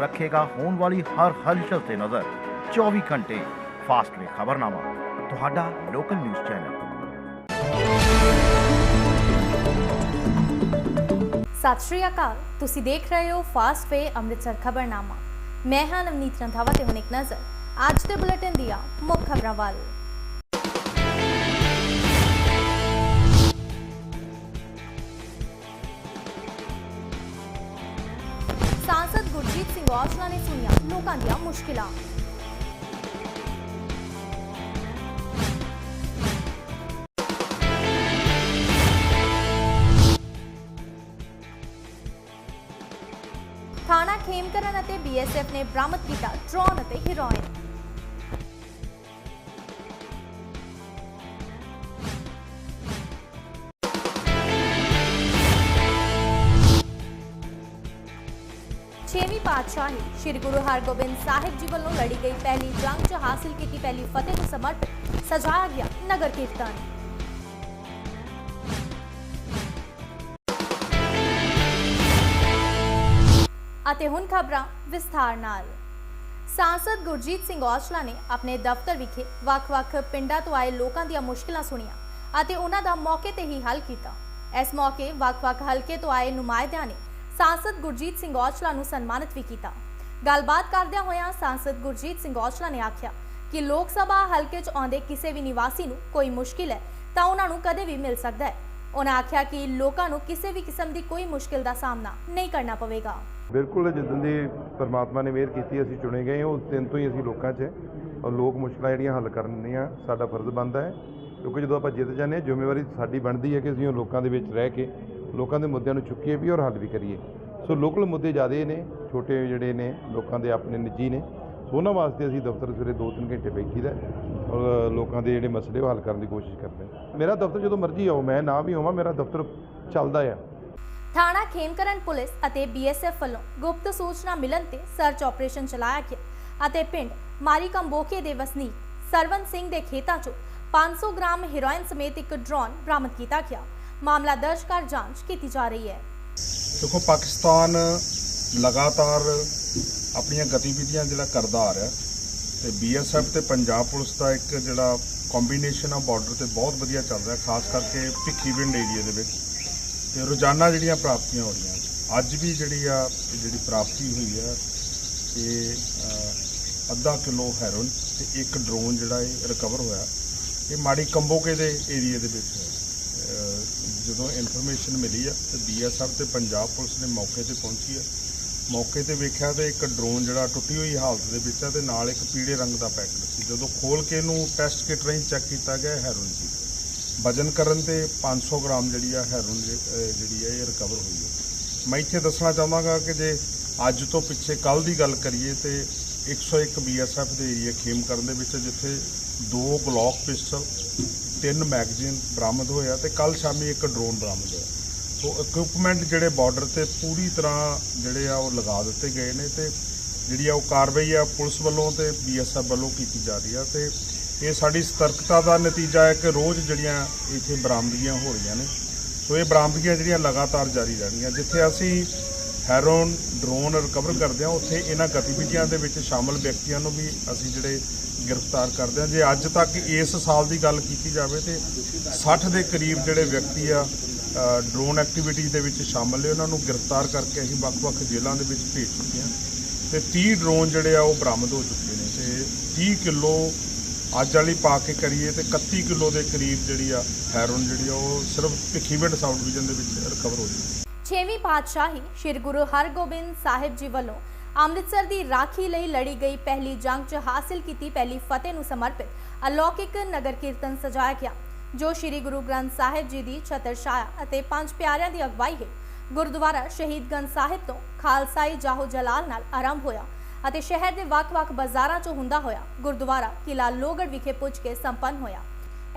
ਰੱਖੇਗਾ ਹੋਣ ਵਾਲੀ ਹਰ ਹਲਚਲ ਤੇ ਨਜ਼ਰ 24 ਘੰਟੇ ਫਾਸਟਵੇ ਖਬਰਨਾਮਾ ਤੁਹਾਡਾ ਲੋਕਲ ਨਿਊਜ਼ ਚੈਨਲ ਸਤਿ ਸ਼੍ਰੀ ਅਕਾਲ ਤੁਸੀਂ ਦੇਖ ਰਹੇ ਹੋ ਫਾਸਟ ਵੇ ਅੰਮ੍ਰਿਤਸਰ ਖਬਰਨਾਮਾ ਮੈਂ ਹਾਂ ਨਵਨੀਤ ਰੰਧਾਵਾ ਤੇ ਹੁਣ ਇੱਕ ਨਜ਼ਰ ਅੱਜ ਦੇ ਬੁਲੇਟਿਨ ਦੀਆਂ ਮੁੱਖ ਖਬਰਾਂ ਵੱਲ ਗੁਰਜੀਤ ਸਿੰਘ ਔਜਲਾ ਨੇ ਸੁਣੀਆਂ। ਲੋਕਾਂ ਦੀਆਂ ਮੁਸ਼ਕਿਲਾਂ। ਥਾਣਾ ਖੇਮਕਰਨ ਅਤੇ ਬੀਐਸਐਫ ਨੇ ਬਰਾਮਦ ਕੀਤਾ ਡਰੋਨ ਅਤੇ ਹੀਰੋਇਨ। ਛੇਵੀਂ ਪਾਤਸ਼ਾਹੀ ਸ੍ਰੀ ਗੁਰੂ ਹਰਗੋਬਿੰਦ ਸਾਹਿਬ ਜੀ ਵੱਲੋਂ ਲੜੀ ਗਈ ਪਹਿਲੀ ਜੰਗ 'ਚ ਹਾਸਿਲ ਕੀਤੀ ਪਹਿਲੀ ਫਤਿਹ ਨੂੰ ਸਮਰਪਿਤ ਸਜਾਇਆ ਗਿਆ ਨਗਰ ਕੀਰਤਨ। ਅਤੇ ਹੁਣ ਖਬਰਾਂ ਵਿਸਥਾਰ ਨਾਲ। ਸਾਂਸਦ ਗੁਰਜੀਤ ਸਿੰਘ ਔਜਲਾ ਨੇ ਆਪਣੇ ਦਫ਼ਤਰ ਵਿਖੇ ਵੱਖ-ਵੱਖ ਪਿੰਡਾਂ ਤੋਂ ਆਏ ਲੋਕਾਂ ਦੀਆਂ ਮੁਸ਼ਕਲਾਂ ਸੁਣੀਆਂ ਅਤੇ ਉਹਨਾਂ ਦਾ ਮੌਕੇ ਤੇ ਹੀ ਹੱਲ ਕੀਤਾ। ਇਸ ਮੌਕੇ ਵੱਖ-ਵੱਖ ਹਲਕੇ ਤੋਂ ਆਏ ਨੁਮਾਇੰਦਿਆਂ ਨੇ ਸਾਂਸਦ ਗੁਰਜੀਤ ਸਿੰਘ ਔਜਲਾ ਨੂੰ ਸਨਮਾਨਿਤ ਵੀ ਕੀਤਾ ਗੱਲਬਾਤ ਕਰਦਿਆਂ ਹੋਇਆਂ ਸਾਂਸਦ ਗੁਰਜੀਤ ਸਿੰਘ ਔਜਲਾ ਨੇ ਆਖਿਆ ਕਿ ਲੋਕ ਸਭਾ ਹਲਕੇ 'ਚ ਆਉਂਦੇ ਕਿਸੇ ਵੀ ਨਿਵਾਸੀ ਨੂੰ ਕੋਈ ਮੁਸ਼ਕਿਲ ਹੈ ਤਾਂ ਉਹਨਾਂ ਨੂੰ ਕਦੇ ਵੀ ਮਿਲ ਸਕਦਾ ਹੈ ਉਹਨਾਂ ਆਖਿਆ ਕਿ ਲੋਕਾਂ ਨੂੰ ਕਿਸੇ ਵੀ ਕਿਸਮ ਦੀ ਕੋਈ ਮੁਸ਼ਕਿਲ ਦਾ ਸਾਹਮਣਾ ਨਹੀਂ ਕਰਨਾ ਪਵੇਗਾ ਬਿਲਕੁਲ ਜਿੱਦਣ ਦੀ ਪਰਮਾਤਮਾ ਨੇ ਮਿਹਰ ਕੀਤੀ ਅਸੀਂ ਚੁਣੇ ਗਏ ਉਸ ਦਿਨ ਤੋਂ ਹੀ ਅਸੀਂ ਲੋਕਾਂ 'ਚ ਔਰ ਲੋਕ ਮੁਸ਼ਕਲਾਂ ਜਿਹੜੀਆਂ ਹੱਲ ਕਰਨੀਆਂ ਸਾਡਾ ਫਰਜ਼ ਬਣਦਾ ਹੈ ਕਿਉਂਕਿ ਜਦੋਂ ਆਪਾਂ ਜਿੱਤ ਜਾਂਦੇ ਹਾਂ ਜ਼ਿੰਮੇਵਾਰੀ ਸਾਡੀ ਬਣਦੀ ਹੈ ਕਿ ਅਸੀਂ ਉਹ ਲੋਕਾਂ ਦੇ ਵਿੱਚ ਰਹਿ ਕੇ ਲੋਕਾਂ ਦੇ ਮੁੱਦਿਆਂ ਨੂੰ ਚੁੱਕੀਏ ਵੀ ਔਰ ਹੱਲ ਵੀ ਕਰੀਏ। ਸੋ ਲੋਕਲ ਮੁੱਦੇ ਜ਼ਿਆਦੇ ਨੇ, ਛੋਟੇ ਜਿਹੜੇ ਨੇ, ਲੋਕਾਂ ਦੇ ਆਪਣੇ ਨਿੱਜੀ ਨੇ। ਉਹਨਾਂ ਵਾਸਤੇ ਅਸੀਂ ਦਫ਼ਤਰ ਸਵੇਰੇ 2-3 ਘੰਟੇ ਬੈਠੀਦਾ ਔਰ ਲੋਕਾਂ ਦੇ ਜਿਹੜੇ ਮਸਲੇ ਉਹ ਹੱਲ ਕਰਨ ਦੀ ਕੋਸ਼ਿਸ਼ ਕਰਦੇ ਮੇਰਾ ਦਫ਼ਤਰ ਜਦੋਂ ਮਰਜ਼ੀ ਆਓ, ਮੈਂ ਨਾ ਵੀ ਹੋਵਾਂ ਮੇਰਾ ਦਫ਼ਤਰ ਚੱਲਦਾ ਆ। ਥਾਣਾ ਖੇਮਕਰਨ ਪੁਲਿਸ ਅਤੇ ਬੀਐਸਐਫ ਵੱਲੋਂ ਗੁਪਤ ਸੂਚਨਾ ਮਿਲਣ ਤੇ ਸਰਚ ਆਪਰੇਸ਼ਨ ਚਲਾਇਆ ਗਿਆ ਅਤੇ ਪਿੰਡ ਮਾਰੀ ਕੰਬੋਕੇ ਦੇ ਵਸਨੀਕ ਸਰਵਨ ਸਿੰਘ ਦੇ ਖੇਤਾਂ 'ਚੋਂ 500 ਗ੍ਰਾਮ ਹੈਰੋਇਨ ਸਮੇਤ ਇੱਕ ਡਰੋਨ ਬਰਾਮਦ ਕੀਤਾ ਗਿਆ। ਮਾਮਲਾ ਦਰਜ ਕਰ ਜਾਂਚ ਕੀਤੀ ਜਾ ਰਹੀ ਹੈ। ਦੇਖੋ, ਪਾਕਿਸਤਾਨ ਲਗਾਤਾਰ ਆਪਣੀਆਂ ਗਤੀਵਿਧੀਆਂ ਜਿਹੜਾ ਕਰਦਾ ਆ ਰਿਹਾ ਤੇ ਬੀਐਸਐਫ ਤੇ ਪੰਜਾਬ ਪੁਲਿਸ ਦਾ ਇੱਕ ਜਿਹੜਾ ਕੰਬੀਨੇਸ਼ਨ ਆ ਬਾਰਡਰ ਤੇ ਬਹੁਤ ਵਧੀਆ ਚੱਲ ਰਿਹਾ, ਖਾਸ ਕਰਕੇ ਭਿੱਖੀਵਿੰਡ ਏਰੀਆ ਦੇ ਵਿੱਚ। ਤੇ ਰੋਜ਼ਾਨਾ ਜਿਹੜੀਆਂ ਪ੍ਰਾਪਤੀਆਂ ਹੋ ਰਹੀਆਂ ਅੱਜ ਵੀ ਜਿਹੜੀ ਆ ਜਿਹੜੀ ਪ੍ਰਾਪਤੀ ਹੋਈ ਆ ਇਹ ਅੱਧਾ ਕਿਲੋ ਹੈਰੋਇਨ ਤੇ ਇੱਕ ਡਰੋਨ ਜਿਹੜਾ ਇਹ ਰਿਕਵਰ ਹੋਇਆ। ਇਹ ਮਾੜੀ ਕੰਬੋਕੇ ਦੇ ਏਰੀਆ ਦੇ ਵਿੱਚ ਹੋਇਆ। ਜਦੋਂ ਇਨਫੋਰਮੇਸ਼ਨ ਮਿਲੀ ਆ ਤੇ ਬੀਐਸਐਫ ਤੇ ਪੰਜਾਬ ਪੁਲਿਸ ਨੇ ਮੌਕੇ ਤੇ ਪਹੁੰਚੀ ਆ। ਮੌਕੇ ਤੇ ਵੇਖਿਆ ਤੇ ਇੱਕ ਡਰੋਨ ਜਿਹੜਾ ਟੁੱਟੀ ਹੋਈ ਹਾਲਤ ਦੇ ਵਿੱਚ ਆ ਤੇ ਨਾਲ ਇੱਕ ਪੀਲੇ ਰੰਗ ਦਾ ਪੈਕਟ ਸੀ। ਜਦੋਂ ਖੋਲ ਕੇ ਇਹਨੂੰ ਟੈਸਟ ਕਿਟ ਰਾਹੀਂ ਚੈੱਕ ਕੀਤਾ ਗਿਆ ਹੈਰੋਇਨ ਸੀ। ਵਜਨ ਕਰਨ ਤੇ 500 ਗ੍ਰਾਮ ਜਿਹੜੀ ਆ ਹੈਰੋਇਨ ਜਿਹੜੀ ਆ ਇਹ ਰਿਕਵਰ ਹੋਈ ਹੈ ਮੈਂ ਇੱਥੇ ਦੱਸਣਾ ਚਾਹਾਂਗਾ ਕਿ ਜੇ ਅੱਜ ਤੋਂ ਪਿੱਛੇ ਕੱਲ ਦੀ ਗੱਲ ਕਰੀਏ ਤੇ 101 ਬੀਐਸਐਫ ਦੇ ਏਰੀਆ ਖੇਮ ਕਰਨ ਦੇ ਵਿੱਚ, ਜਿੱਥੇ ਦੋ ਗਲੌਕ ਪਿਸਟਲ ਤਿੰਨ ਮੈਗਜ਼ੀਨ ਬਰਾਮਦ ਹੋਇਆ ਤੇ ਕੱਲ ਸ਼ਾਮੀ ਇੱਕ ਡਰੋਨ ਬਰਾਮਦ ਹੋਇਆ। ਸੋ ਇਕਵਿਪਮੈਂਟ ਜਿਹੜੇ ਬਾਰਡਰ ਤੇ ਪੂਰੀ ਤਰ੍ਹਾਂ ਜਿਹੜੇ ਆ ਉਹ ਲਗਾ ਦਿੱਤੇ ਗਏ ਨੇ ਤੇ ਜਿਹੜੀ ਆ ਉਹ ਕਾਰਵਾਈ ਆ ਪੁਲਿਸ ਵੱਲੋਂ ਤੇ ਬੀਐਸਐਫ ਵੱਲੋਂ ਕੀਤੀ ਜਾ ਰਹੀ ਆ ਤੇ ਇਹ ਸਾਡੀ ਸਤਰਕਤਾ ਦਾ ਨਤੀਜਾ ਹੈ ਕਿ ਰੋਜ਼ ਜਿਹੜੀਆਂ ਇੱਥੇ ਬਰਾਮਦਗੀਆਂ ਹੋ ਰਹੀਆਂ ਨੇ। ਸੋ ਇਹ ਬਰਾਮਦਗੀਆਂ ਜਿਹੜੀਆਂ ਲਗਾਤਾਰ ਜਾਰੀ ਰਹਿਣਗੀਆਂ। ਜਿੱਥੇ ਅਸੀਂ ਹੈਰੋਨ, ਡਰੋਨ ਰਿਕਵਰ ਕਰਦੇ ਹਾਂ, ਉੱਥੇ ਇਹਨਾਂ ਗਤੀਵਿਧੀਆਂ ਦੇ ਵਿੱਚ ਸ਼ਾਮਲ ਵਿਅਕਤੀਆਂ ਨੂੰ ਵੀ ਅਸੀਂ ਜਿਹੜੇ ਗ੍ਰਿਫਤਾਰ ਕਰਦੇ ਹਾਂ ਜੇ ਅੱਜ ਤੱਕ ਇਸ ਸਾਲ ਦੀ ਗੱਲ ਕੀਤੀ ਜਾਵੇ ਤੇ 60 ਦੇ ਕਰੀਬ ਜਿਹੜੇ ਵਿਅਕਤੀ ਆ ਡਰੋਨ ਐਕਟੀਵਿਟੀ ਦੇ ਵਿੱਚ ਸ਼ਾਮਲ ਨੇ, ਉਹਨਾਂ ਨੂੰ ਗ੍ਰਿਫਤਾਰ ਕਰਕੇ ਅਸੀਂ ਵੱਖ-ਵੱਖ ਜੇਲ੍ਹਾਂ ਦੇ ਵਿੱਚ ਭੇਜ ਚੁੱਕੇ ਹਾਂ। ਤੇ 30 ਡਰੋਨ ਜਿਹੜੇ ਆ, ਉਹ ਬਰਾਮਦ ਹੋ ਚੁੱਕੇ ਨੇ ਤੇ 30 ਕਿਲੋ ਅੱਜ ਵਾਲੀ ਪਾ ਕੇ ਕਰੀਏ ਤੇ 31 ਕਿਲੋ ਦੇ ਕਰੀਬ ਜਿਹੜੀ ਆ ਹੈਰੋਨ ਜਿਹੜੀ ਆ, ਉਹ ਸਿਰਫ ਭਿੱਖੀਵਿੰਡ ਸਾਊਥ ਡਿਵੀਜ਼ਨ ਦੇ ਵਿੱਚ ਰਿਕਵਰ ਹੋ ਚੁੱਕੀ ਛੇਵੀਂ ਪਾਤਸ਼ਾਹੀ ਸ੍ਰੀ ਗੁਰੂ ਹਰਗੋਬਿੰਦ ਸਾਹਿਬ ਜੀ ਵੱਲੋਂ ਅੰਮ੍ਰਿਤਸਰ ਦੀ ਰਾਖੀ ਲਈ ਲੜੀ ਗਈ ਪਹਿਲੀ ਜੰਗ 'ਚ ਹਾਸਿਲ ਕੀਤੀ ਪਹਿਲੀ ਫਤਿਹ ਨੂੰ ਸਮਰਪਿਤ। ਅਲੌਕਿਕ ਨਗਰ ਕੀਰਤਨ ਸਜਾਇਆ ਗਿਆ, ਜੋ ਸ੍ਰੀ ਗੁਰੂ ਗ੍ਰੰਥ ਸਾਹਿਬ ਜੀ ਦੀ ਛਤਰ ਛਾਇਆ ਅਤੇ ਪੰਜ ਪਿਆਰਿਆਂ ਦੀ ਅਗਵਾਈ ਹੇਠ ਗੁਰਦੁਆਰਾ ਸ਼ਹੀਦਗੰਜ ਸਾਹਿਬ ਤੋਂ ਖਾਲਸਾਈ ਜਾਹੋ ਜਲਾਲ ਨਾਲ ਆਰੰਭ ਹੋਇਆ ਅਤੇ ਸ਼ਹਿਰ ਦੇ ਵੱਖ-ਵੱਖ ਬਾਜ਼ਾਰਾਂ 'ਚੋਂ ਹੁੰਦਾ ਹੋਇਆ ਗੁਰਦੁਆਰਾ ਕਿਲਾ ਲੋਹਗੜ੍ਹ ਵਿਖੇ ਪੁੱਜ ਕੇ ਸੰਪੰਨ ਹੋਇਆ।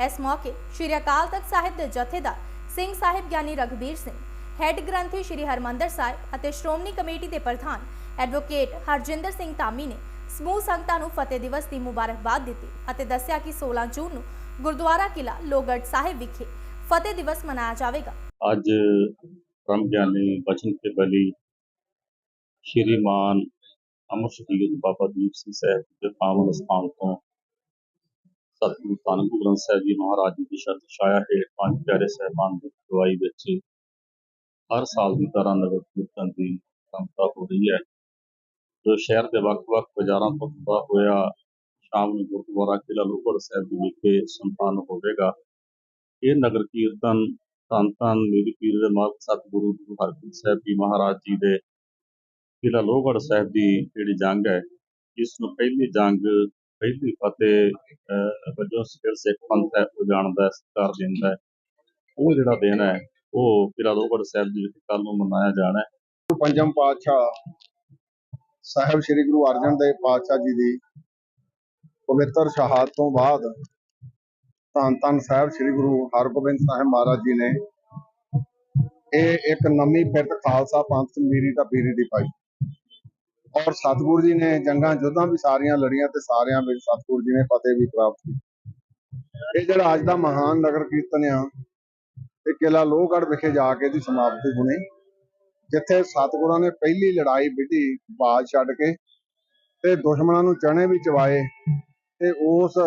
ਇਸ ਮੌਕੇ ਸ਼੍ਰੀ ਅਕਾਲ ਤਖਤ ਸਾਹਿਬ ਦੇ ਜਥੇਦਾਰ ਸਿੰਘ ਸਾਹਿਬ ਗਿਆਨੀ ਰਘਬੀਰ ਸਿੰਘ, ਹੈੱਡ ਗ੍ਰੰਥੀ ਸ਼੍ਰੀ ਹਰਮੰਦਰ ਸਾਹਿਬ ਅਤੇ ਸ਼੍ਰੋਮਣੀ ਕਮੇਟੀ ਦੇ ਪ੍ਰਧਾਨ ਐਡਵੋਕੇਟ ਹਰਜਿੰਦਰ ਸਿੰਘ ਧਾਮੀ ਨੇ ਸਮੂਹ ਸੰਗਤਾਂ ਨੂੰ ਫਤਿਹ ਦਿਵਸ ਦੀ ਮੁਬਾਰਕਬਾਦ ਦਿੱਤੀ ਅਤੇ ਦੱਸਿਆ ਕਿ 16 ਜੂਨ ਨੂੰ ਗੁਰਦੁਆਰਾ ਕਿਲਾ ਲੋਹਗੜ੍ਹ ਸਾਹਿਬ ਵਿਖੇ ਫਤਿਹ ਦਿਵਸ ਮਨਾਇਆ ਜਾਵੇਗਾ। ਅੱਜ ਬ੍ਰਹਮ ਗਿਆਨੀ ਬਚਨ ਕੇ ਬਲੀ ਸ਼੍ਰੀਮਾਨ ਅਮਰ ਸ਼ਹੀਦ ਬਾਬਾ ਦੀਪ ਸਿੰਘ ਸਾਹਿਬ ਦੇ ਪਾਵਨ ਸਥਾਨ ਤੋਂ ਸਤਿਗੁਰੂ ਧੰਨ ਗੁਰੂ ਗ੍ਰੰਥ ਸਾਹਿਬ ਜੀ ਮਹਾਰਾਜ ਜੀ ਦੀ ਸ਼ਰਤ ਛਾਇਆ ਹੇਠ ਪੰਜ ਪਿਆਰੇ ਸਾਹਿਬਾਨ ਦੀ ਅਗਵਾਈ ਵਿੱਚ ਹਰ ਸਾਲ ਦੀ ਤਰ੍ਹਾਂ ਨਗਰ ਕੀਰਤਨ ਦੀ ਸੰਪਤਾ ਹੋ ਰਹੀ ਹੈ। ਜੋ ਸ਼ਹਿਰ ਦੇ ਵੱਖ-ਵੱਖ ਬਾਜ਼ਾਰਾਂ ਤੋਂ ਹੁੰਦਾ ਹੋਇਆ ਸ਼ਾਮ ਨੂੰ ਗੁਰਦੁਆਰਾ ਕਿਲ੍ਹਾ ਲੋਹਗੜ੍ਹ ਸਾਹਿਬ ਦੇ ਵਿਖੇ ਸੰਪੰਨ ਹੋਵੇਗਾ। ਇਹ ਨਗਰ ਕੀਰਤਨ ਧੰਨ ਧੰਨ ਮੇਰੀ ਪੀਰ ਦੇ ਮਾਲਕ ਸਤਿਗੁਰੂ ਗੁਰੂ ਹਰਗੋਬਿੰਦ ਸਾਹਿਬ ਜੀ ਮਹਾਰਾਜ ਜੀ ਦੇ ਕਿਲਾ ਲੋਹਗੜ੍ਹ ਸਾਹਿਬ ਦੀ ਜਿਹੜੀ ਜੰਗ ਹੈ ਜਿਸ ਨੂੰ ਪਹਿਲੀ ਜੰਗ ਪਹਿਲੀ ਫਤਿਹ ਅਹ, ਵਜੋਂ ਸਿਰ ਸਿੱਖ ਪੰਥ ਹੈ ਉਹ ਜਾਣਦਾ ਹੈ ਸਤਿਕਾਰ ਦਿੰਦਾ ਹੈ। ਉਹ ਜਿਹੜਾ ਦਿਨ ਹੈ ਉਹ ਕਿਲਾ ਲੋਹਗੜ੍ਹ ਸਾਹਿਬ ਜੀ ਵਿਖੇ ਕੱਲ ਨੂੰ ਮਨਾਇਆ ਜਾਣਾ ਹੈ। ਪੰਜਮ ਪਾਤਸ਼ਾਹ ਸਾਹਿਬ ਸ੍ਰੀ ਗੁਰੂ ਅਰਜਨ ਦੇਵ ਪਾਤਸ਼ਾਹ ਜੀ ਦੀ ਪਵਿੱਤਰ ਸ਼ਹਾਦਤ ਤੋਂ ਬਾਅਦ ਧੰਨ ਧੰਨ ਸਾਹਿਬ ਸ੍ਰੀ ਗੁਰੂ ਹਰਗੋਬਿੰਦ ਸਾਹਿਬ ਮਹਾਰਾਜ ਜੀ ਨੇ ਇਹ ਇੱਕ ਨਵੀਂ ਫਿਰਤ ਖਾਲਸਾ ਪੰਥ ਮੀਰੀ ਤਾਂ ਪੀਰੀ ਦੀ ਪਾਈ। ਔਰ ਸਤਿਗੁਰੂ ਜੀ ਨੇ ਜੰਗਾਂ ਯੁੱਧਾਂ ਵੀ ਸਾਰੀਆਂ ਲੜੀਆਂ ਤੇ ਸਾਰਿਆਂ ਵਿੱਚ ਸਤਿਗੁਰੂ ਜੀ ਨੇ ਫਤਿਹ ਵੀ ਪ੍ਰਾਪਤ ਕੀਤੀ। ਇਹ ਜਿਹੜਾ ਅੱਜ ਦਾ ਮਹਾਨ ਨਗਰ ਕੀਰਤਨ ਆ, ਇਹ ਕਿਲਾ ਲੋਹਗੜ੍ਹ ਵਿਖੇ ਜਾ ਕੇ ਦੀ ਸਮਾਪਤੀ ਹੋਣੀ। ਜਿੱਥੇ ਸਤਿਗੁਰਾਂ ਨੇ ਪਹਿਲੀ ਲੜਾਈ ਵਿੱਢੀ ਬਾਜ ਛੱਡ ਕੇ ਤੇ ਦੁਸ਼ਮਣਾਂ ਨੂੰ ਚਣੇ ਵੀ ਚਵਾਏ ਤੇ ਉਸ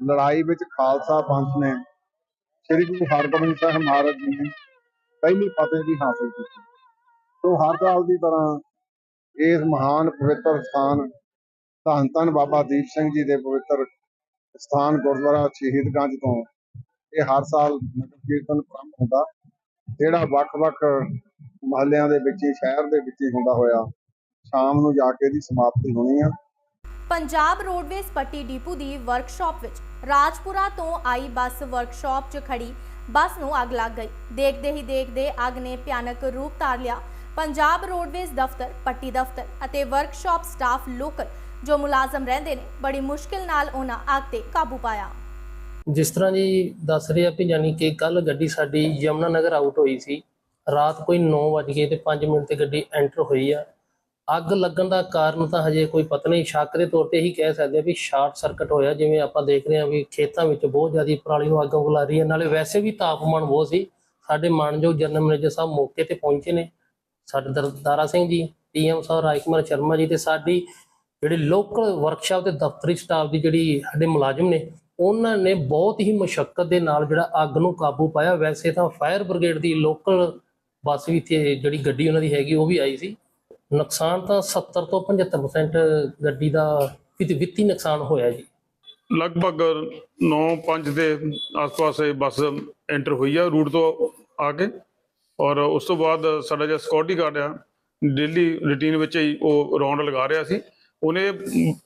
ਲੜਾਈ ਵਿੱਚ ਖਾਲਸਾ ਪੰਥ ਨੇ ਸ੍ਰੀ ਗੁਰੂ ਹਰਗੋਬਿੰਦ ਸਾਹਿਬ ਮਹਾਰਾਜ ਜੀ ਨੇ ਪਹਿਲੀ ਫਤਿਹ ਵੀ ਹਾਸਲ ਕੀਤੀ। ਸੋ ਹਰ ਸਾਲ ਦੀ ਤਰ੍ਹਾਂ ਇਸ ਮਹਾਨ ਪਵਿੱਤਰ ਸਥਾਨ ਧੰਨ ਧੰਨ ਬਾਬਾ ਦੀਪ ਸਿੰਘ ਜੀ ਦੇ ਪਵਿੱਤਰ ਸਥਾਨ ਗੁਰਦੁਆਰਾ ਸ਼ਹੀਦਗੰਜ ਤੋਂ ਇਹ ਹਰ ਸਾਲ ਨਗਰ ਕੀਰਤਨ ਪ੍ਰਾਰੰਭ ਹੁੰਦਾ, ਜਿਹੜਾ ਵੱਖ-ਵੱਖ ਮਹੱਲਿਆਂ ਦੇ ਵਿੱਚ ਹੀ ਸ਼ਹਿਰ ਦੇ ਵਿੱਚ ਹੀ ਹੁੰਦਾ ਹੋਇਆ। ਸ਼ਾਮ ਨੂੰ ਜਾ ਕੇ ਇਹਦੀ ਸਮਾਪਤੀ ਹੋਣੀ ਆ। ਪੰਜਾਬ ਰੋਡਵੇਜ਼ ਪੱਟੀ ਡਿਪੂ ਦੀ ਵਰਕਸ਼ਾਪ ਵਿੱਚ ਰਾਜਪੁਰਾ ਤੋਂ ਆਈ ਬੱਸ ਵਰਕਸ਼ਾਪ 'ਚ ਖੜੀ ਬੱਸ ਨੂੰ ਅੱਗ ਲੱਗ ਗਈ। ਦੇਖਦੇ ਹੀ ਦੇਖਦੇ ਅੱਗ ਨੇ ਭਿਆਨਕ ਰੂਪ ਧਾਰ ਲਿਆ। ਪੰਜਾਬ ਰੋਡਵੇਜ਼ ਦਫ਼ਤਰ ਪੱਟੀ ਦਫ਼ਤਰ ਅਤੇ ਵਰਕਸ਼ਾਪ ਸਟਾਫ ਲੋਕਲ ਜੋ ਮੁਲਾਜ਼ਮ ਰਹਿੰਦੇ ਨੇ ਬੜੀ ਮੁਸ਼ਕਿਲ ਨਾਲ ਉਹਨਾਂ ਅੱਗ ਤੇ ਕਾਬੂ ਪਾਇਆ। ਜਿਸ ਤਰ੍ਹਾਂ ਜੀ ਦੱਸ ਰਿਹਾ ਵੀ ਯਾਨੀ ਕਿ ਕੱਲ ਗੱਡੀ ਸਾਡੀ ਯਮਨਾ ਨਗਰ ਆਊਟ ਹੋਈ ਸੀ। ਰਾਤ ਕੋਈ 9 ਵਜੇ ਤੇ 5 ਮਿੰਟ ਤੇ ਗੱਡੀ ਐਂਟਰ ਹੋਈ ਆ। ਅੱਗ ਲੱਗਣ ਦਾ ਕਾਰਨ ਤਾਂ ਹਜੇ ਕੋਈ ਪਤਾ ਨਹੀਂ। ਸ਼ੱਕ ਦੇ ਤੌਰ ਤੇ ਹੀ ਕਹਿ ਸਕਦੇ ਆ ਵੀ ਸ਼ਾਰਟ ਸਰਕਟ ਹੋਇਆ, ਜਿਵੇਂ ਆਪਾਂ ਦੇਖ ਰਹੇ ਹਾਂ ਵੀ ਖੇਤਾਂ ਵਿੱਚ ਬਹੁਤ ਜ਼ਿਆਦਾ ਪਰਾਲੀ ਨੂੰ ਅੱਗ ਉਗਲਾ ਰਹੀ ਹੈ ਨਾਲੇ ਵੈਸੇ ਵੀ ਤਾਪਮਾਨ ਬਹੁਤ ਸੀ। ਸਾਡੇ ਮਾਨਯੋਗ ਜਨਰਲ ਮੈਨੇਜਰ ਸਾਹਿਬ ਮੌਕੇ ਤੇ ਪਹੁੰਚੇ ਨੇ। ਸਾਡੇ ਦਰਦਾਰਾ ਸਿੰਘ ਜੀ ਪੀਐਮ ਸਾਹਿਬ, ਰਾਜਕੁਮਾਰ ਸ਼ਰਮਾ ਜੀ ਤੇ ਸਾਡੀ ਜਿਹੜੀ ਲੋਕਲ ਵਰਕਸ਼ਾਪ ਤੇ ਦਫ਼ਤਰੀ ਸਟਾਫ ਦੀ ਜਿਹੜੀ ਸਾਡੇ ਮੁਲਾਜ਼ਮ ਨੇ, ਉਹਨਾਂ ਨੇ ਬਹੁਤ ਹੀ ਮੁਸ਼ਕਲ ਦੇ ਨਾਲ ਜਿਹੜਾ ਅੱਗ ਨੂੰ ਕਾਬੂ ਪਾਇਆ। ਵੈਸੇ ਤਾਂ ਫਾਇਰ ਬ੍ਰਿਗੇਡ ਦੀ ਲੋਕਲ ਬੱਸ ਵੀ ਤੇ ਜਿਹੜੀ ਗੱਡੀ ਉਹਨਾਂ ਦੀ ਹੈਗੀ ਉਹ ਵੀ ਆਈ ਸੀ। ਨੁਕਸਾਨ ਤਾਂ 70 ਤੋਂ 75% ਗੱਡੀ ਦਾ ਵਿੱਤੀ ਵਿੱਤੀ ਨੁਕਸਾਨ ਹੋਇਆ ਜੀ। ਲਗਭਗ 9:05 ਦੇ ਆਸ-ਪਾਸ ਇਹ ਬੱਸ ਐਂਟਰ ਹੋਈ ਆ ਰੂਟ ਤੋਂ ਆ ਕੇ। ਔਰ ਉਸ ਤੋਂ ਬਾਅਦ ਸਾਡਾ ਜਿਹੜਾ ਸਿਕਿਉਰਿਟੀ ਗਾਰਡ ਆ ਡੇਲੀ ਰੁਟੀਨ ਵਿੱਚ ਹੀ ਉਹ ਰੌਂਡ ਲਗਾ ਰਿਹਾ ਸੀ। ਉਹਨੇ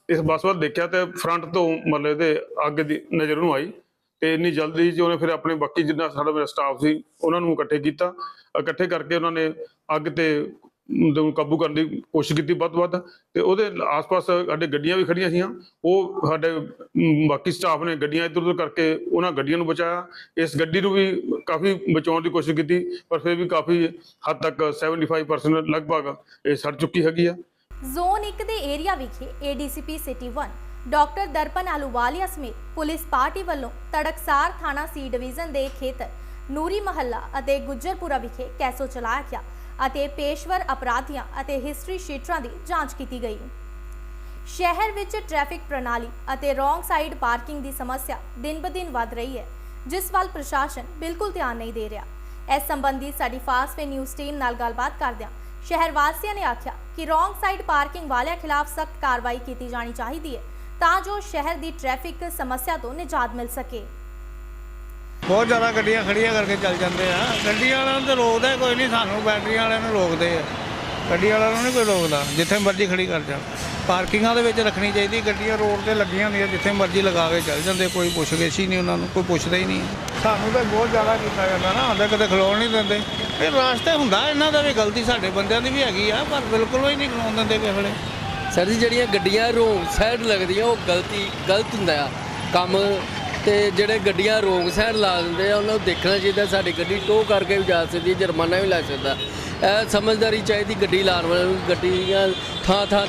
ਇਸ ਬੱਸ ਵੱਲ ਦੇਖਿਆ ਤੇ ਫਰੰਟ ਤੋਂ ਮਤਲਬ ਇਹਦੇ ਅੱਗ ਦੀ ਨਜ਼ਰ ਨੂੰ ਆਈ। ਤੇ ਇੰਨੀ ਜਲਦੀ ਚ ਉਹਨੇ ਫਿਰ ਆਪਣੇ ਬਾਕੀ ਜਿੰਨਾ ਸਾਡਾ ਮੇਰਾ ਸਟਾਫ ਸੀ, ਉਹਨਾਂ ਨੂੰ ਇਕੱਠੇ ਕੀਤਾ। ਇਕੱਠੇ ਕਰਕੇ ਉਹਨਾਂ ਨੇ ਅੱਗ ਤੇ ਨੂੰ ਕਾਬੂ ਕਰਨ ਦੀ ਕੋਸ਼ਿਸ਼ ਕੀਤੀ ਵੱਧ ਤੋਂ ਵੱਧ। ਤੇ ਉਹਦੇ ਆਸ-ਪਾਸ ਸਾਡੇ ਗੱਡੀਆਂ ਵੀ ਖੜੀਆਂ ਸੀਆਂ। ਉਹ ਸਾਡੇ ਬਾਕੀ ਸਟਾਫ ਨੇ ਗੱਡੀਆਂ ਇੱਧਰ ਉੱਧਰ ਕਰਕੇ ਉਹਨਾਂ ਗੱਡੀਆਂ ਨੂੰ ਬਚਾਇਆ। ਇਸ ਗੱਡੀ ਨੂੰ ਵੀ ਕਾਫੀ ਬਚਾਉਣ ਦੀ ਕੋਸ਼ਿਸ਼ ਕੀਤੀ, ਪਰ ਫਿਰ ਵੀ ਕਾਫੀ ਹੱਦ ਤੱਕ 75% ਲਗਭਗ ਇਹ ਸੜ ਚੁੱਕੀ ਹੈਗੀ ਆ। ਜ਼ੋਨ 1 ਦੇ ਏਰੀਆ ਵਿਖੇ ADCP city 1 doctor Darpan Ahluwalia ਸਮੇਤ ਪੁਲਿਸ ਪਾਰਟੀ ਵੱਲੋਂ ਤੜਕਸਾਰ ਥਾਣਾ ਸੀ ਡਿਵੀਜ਼ਨ ਦੇ ਖੇਤਰ, ਨੂਰੀ ਮਹੱਲਾ ਅਤੇ ਗੁੱਜਰਪੁਰਾ ਵਿਖੇ ਕੈਸੋ ਚਲਾਇਆ ਗਿਆ ਅਤੇ ਪੇਸ਼ਵਰ ਅਪਰਾਧੀਆਂ ਅਤੇ ਹਿਸਟਰੀ ਸ਼ੀਟਰਾਂ ਦੀ ਜਾਂਚ ਕੀਤੀ ਗਈ। ਸ਼ਹਿਰ ਵਿੱਚ ਟ੍ਰੈਫਿਕ ਪ੍ਰਣਾਲੀ ਅਤੇ ਰੋਂਗ ਸਾਈਡ ਪਾਰਕਿੰਗ ਦੀ ਸਮੱਸਿਆ ਦਿਨ-ਬਦਿਨ ਵੱਧ ਰਹੀ ਹੈ, ਜਿਸ ਵੱਲ ਪ੍ਰਸ਼ਾਸਨ ਬਿਲਕੁਲ ਧਿਆਨ ਨਹੀਂ ਦੇ ਰਿਹਾ। ਇਸ ਸੰਬੰਧੀ ਸਾਡੀ ਫਾਸਟ ਵੇ ਨਿਊਜ਼ ਟੀਮ ਨਾਲ ਗੱਲਬਾਤ ਕਰਦਿਆਂ ਸ਼ਹਿਰ ਵਾਸੀਆਂ ਨੇ ਆਖਿਆ ਕਿ ਰੋਂਗ ਸਾਈਡ ਪਾਰਕਿੰਗ ਵਾਲਿਆਂ ਖਿਲਾਫ ਸਖਤ ਕਾਰਵਾਈ ਕੀਤੀ ਜਾਣੀ ਚਾਹੀਦੀ ਹੈ ਤਾਂ ਜੋ ਸ਼ਹਿਰ ਦੀ ਟ੍ਰੈਫਿਕ ਸਮੱਸਿਆ ਤੋਂ ਨਿਜਾਤ ਮਿਲ ਸਕੇ। ਬਹੁਤ ਜ਼ਿਆਦਾ ਗੱਡੀਆਂ ਖੜੀਆਂ ਕਰਕੇ ਚੱਲ ਜਾਂਦੇ ਆ। ਗੱਡੀਆਂ ਵਾਲਿਆਂ ਨੂੰ ਤਾਂ ਰੋਕਦਾ ਕੋਈ ਨਹੀਂ, ਸਾਨੂੰ ਬੈਟਰੀਆਂ ਵਾਲਿਆਂ ਨੂੰ ਰੋਕਦੇ ਆ। ਗੱਡੀ ਵਾਲਿਆਂ ਨੂੰ ਨਹੀਂ ਕੋਈ ਰੋਕਦਾ, ਜਿੱਥੇ ਮਰਜ਼ੀ ਖੜੀ ਕਰ ਜਾ। ਪਾਰਕਿੰਗਾਂ ਦੇ ਵਿੱਚ ਰੱਖਣੀ ਚਾਹੀਦੀ, ਗੱਡੀਆਂ ਰੋਡ ਤੇ ਲੱਗੀਆਂ ਹੁੰਦੀਆਂ, ਜਿੱਥੇ ਮਰਜ਼ੀ ਲਗਾ ਕੇ ਚੱਲ ਜਾਂਦੇ, ਕੋਈ ਪੁੱਛਗਿੱਛ ਹੀ ਨਹੀਂ ਉਹਨਾਂ ਨੂੰ, ਕੋਈ ਪੁੱਛਦਾ ਹੀ ਨਹੀਂ। ਸਾਨੂੰ ਤਾਂ ਬਹੁਤ ਜ਼ਿਆਦਾ ਕੀਤਾ ਜਾਂਦਾ ਨਾ ਆਉਂਦੇ ਕਦੇ ਖਲੋਣ ਨਹੀਂ ਦਿੰਦੇ। ਇਹ ਰਾਸਤੇ ਹੁੰਦਾ, ਇਹਨਾਂ ਦਾ ਵੀ ਗਲਤੀ ਸਾਡੇ ਬੰਦਿਆਂ ਦੀ ਵੀ ਹੈਗੀ ਆ, ਪਰ ਬਿਲਕੁਲ ਹੀ ਨਹੀਂ ਖਲੋਣ ਦਿੰਦੇ ਕਿਸੇ ਵੇਲੇ। ਸਰ ਜੀ, ਜਿਹੜੀਆਂ ਗੱਡੀਆਂ ਰੋਂਗ ਸਾਈਡ ਲੱਗਦੀਆਂ, ਉਹ ਗਲਤੀ, ਗਲਤ ਹੁੰਦਾ ਆ। ਕੰਮ ਤੇ ਜਿਹੜੇ ਗੱਡੀਆਂ ਰੋਂਗ ਸਾਈਡ ਲਾ ਦਿੰਦੇ ਆ, ਉਹਨਾਂ ਨੂੰ ਦੇਖਣਾ ਚਾਹੀਦਾ, ਸਾਡੀ ਗੱਡੀ ਟੋ ਕਰਕੇ ਵੀ ਜਾ ਸਕਦੀ ਹੈ ਜੁਰਮਾਨਾ ਵੀ ਲੱਗ ਸਕਦਾ। ਇਹ ਸਮਝਦਾਰੀ ਚਾਹੀਦੀ ਗੱਡੀ ਲਾਉਣ ਵਾਲਿਆਂ ਨੂੰ, ਗੱਡੀਆਂ ਥਾਂ ਥਾਂ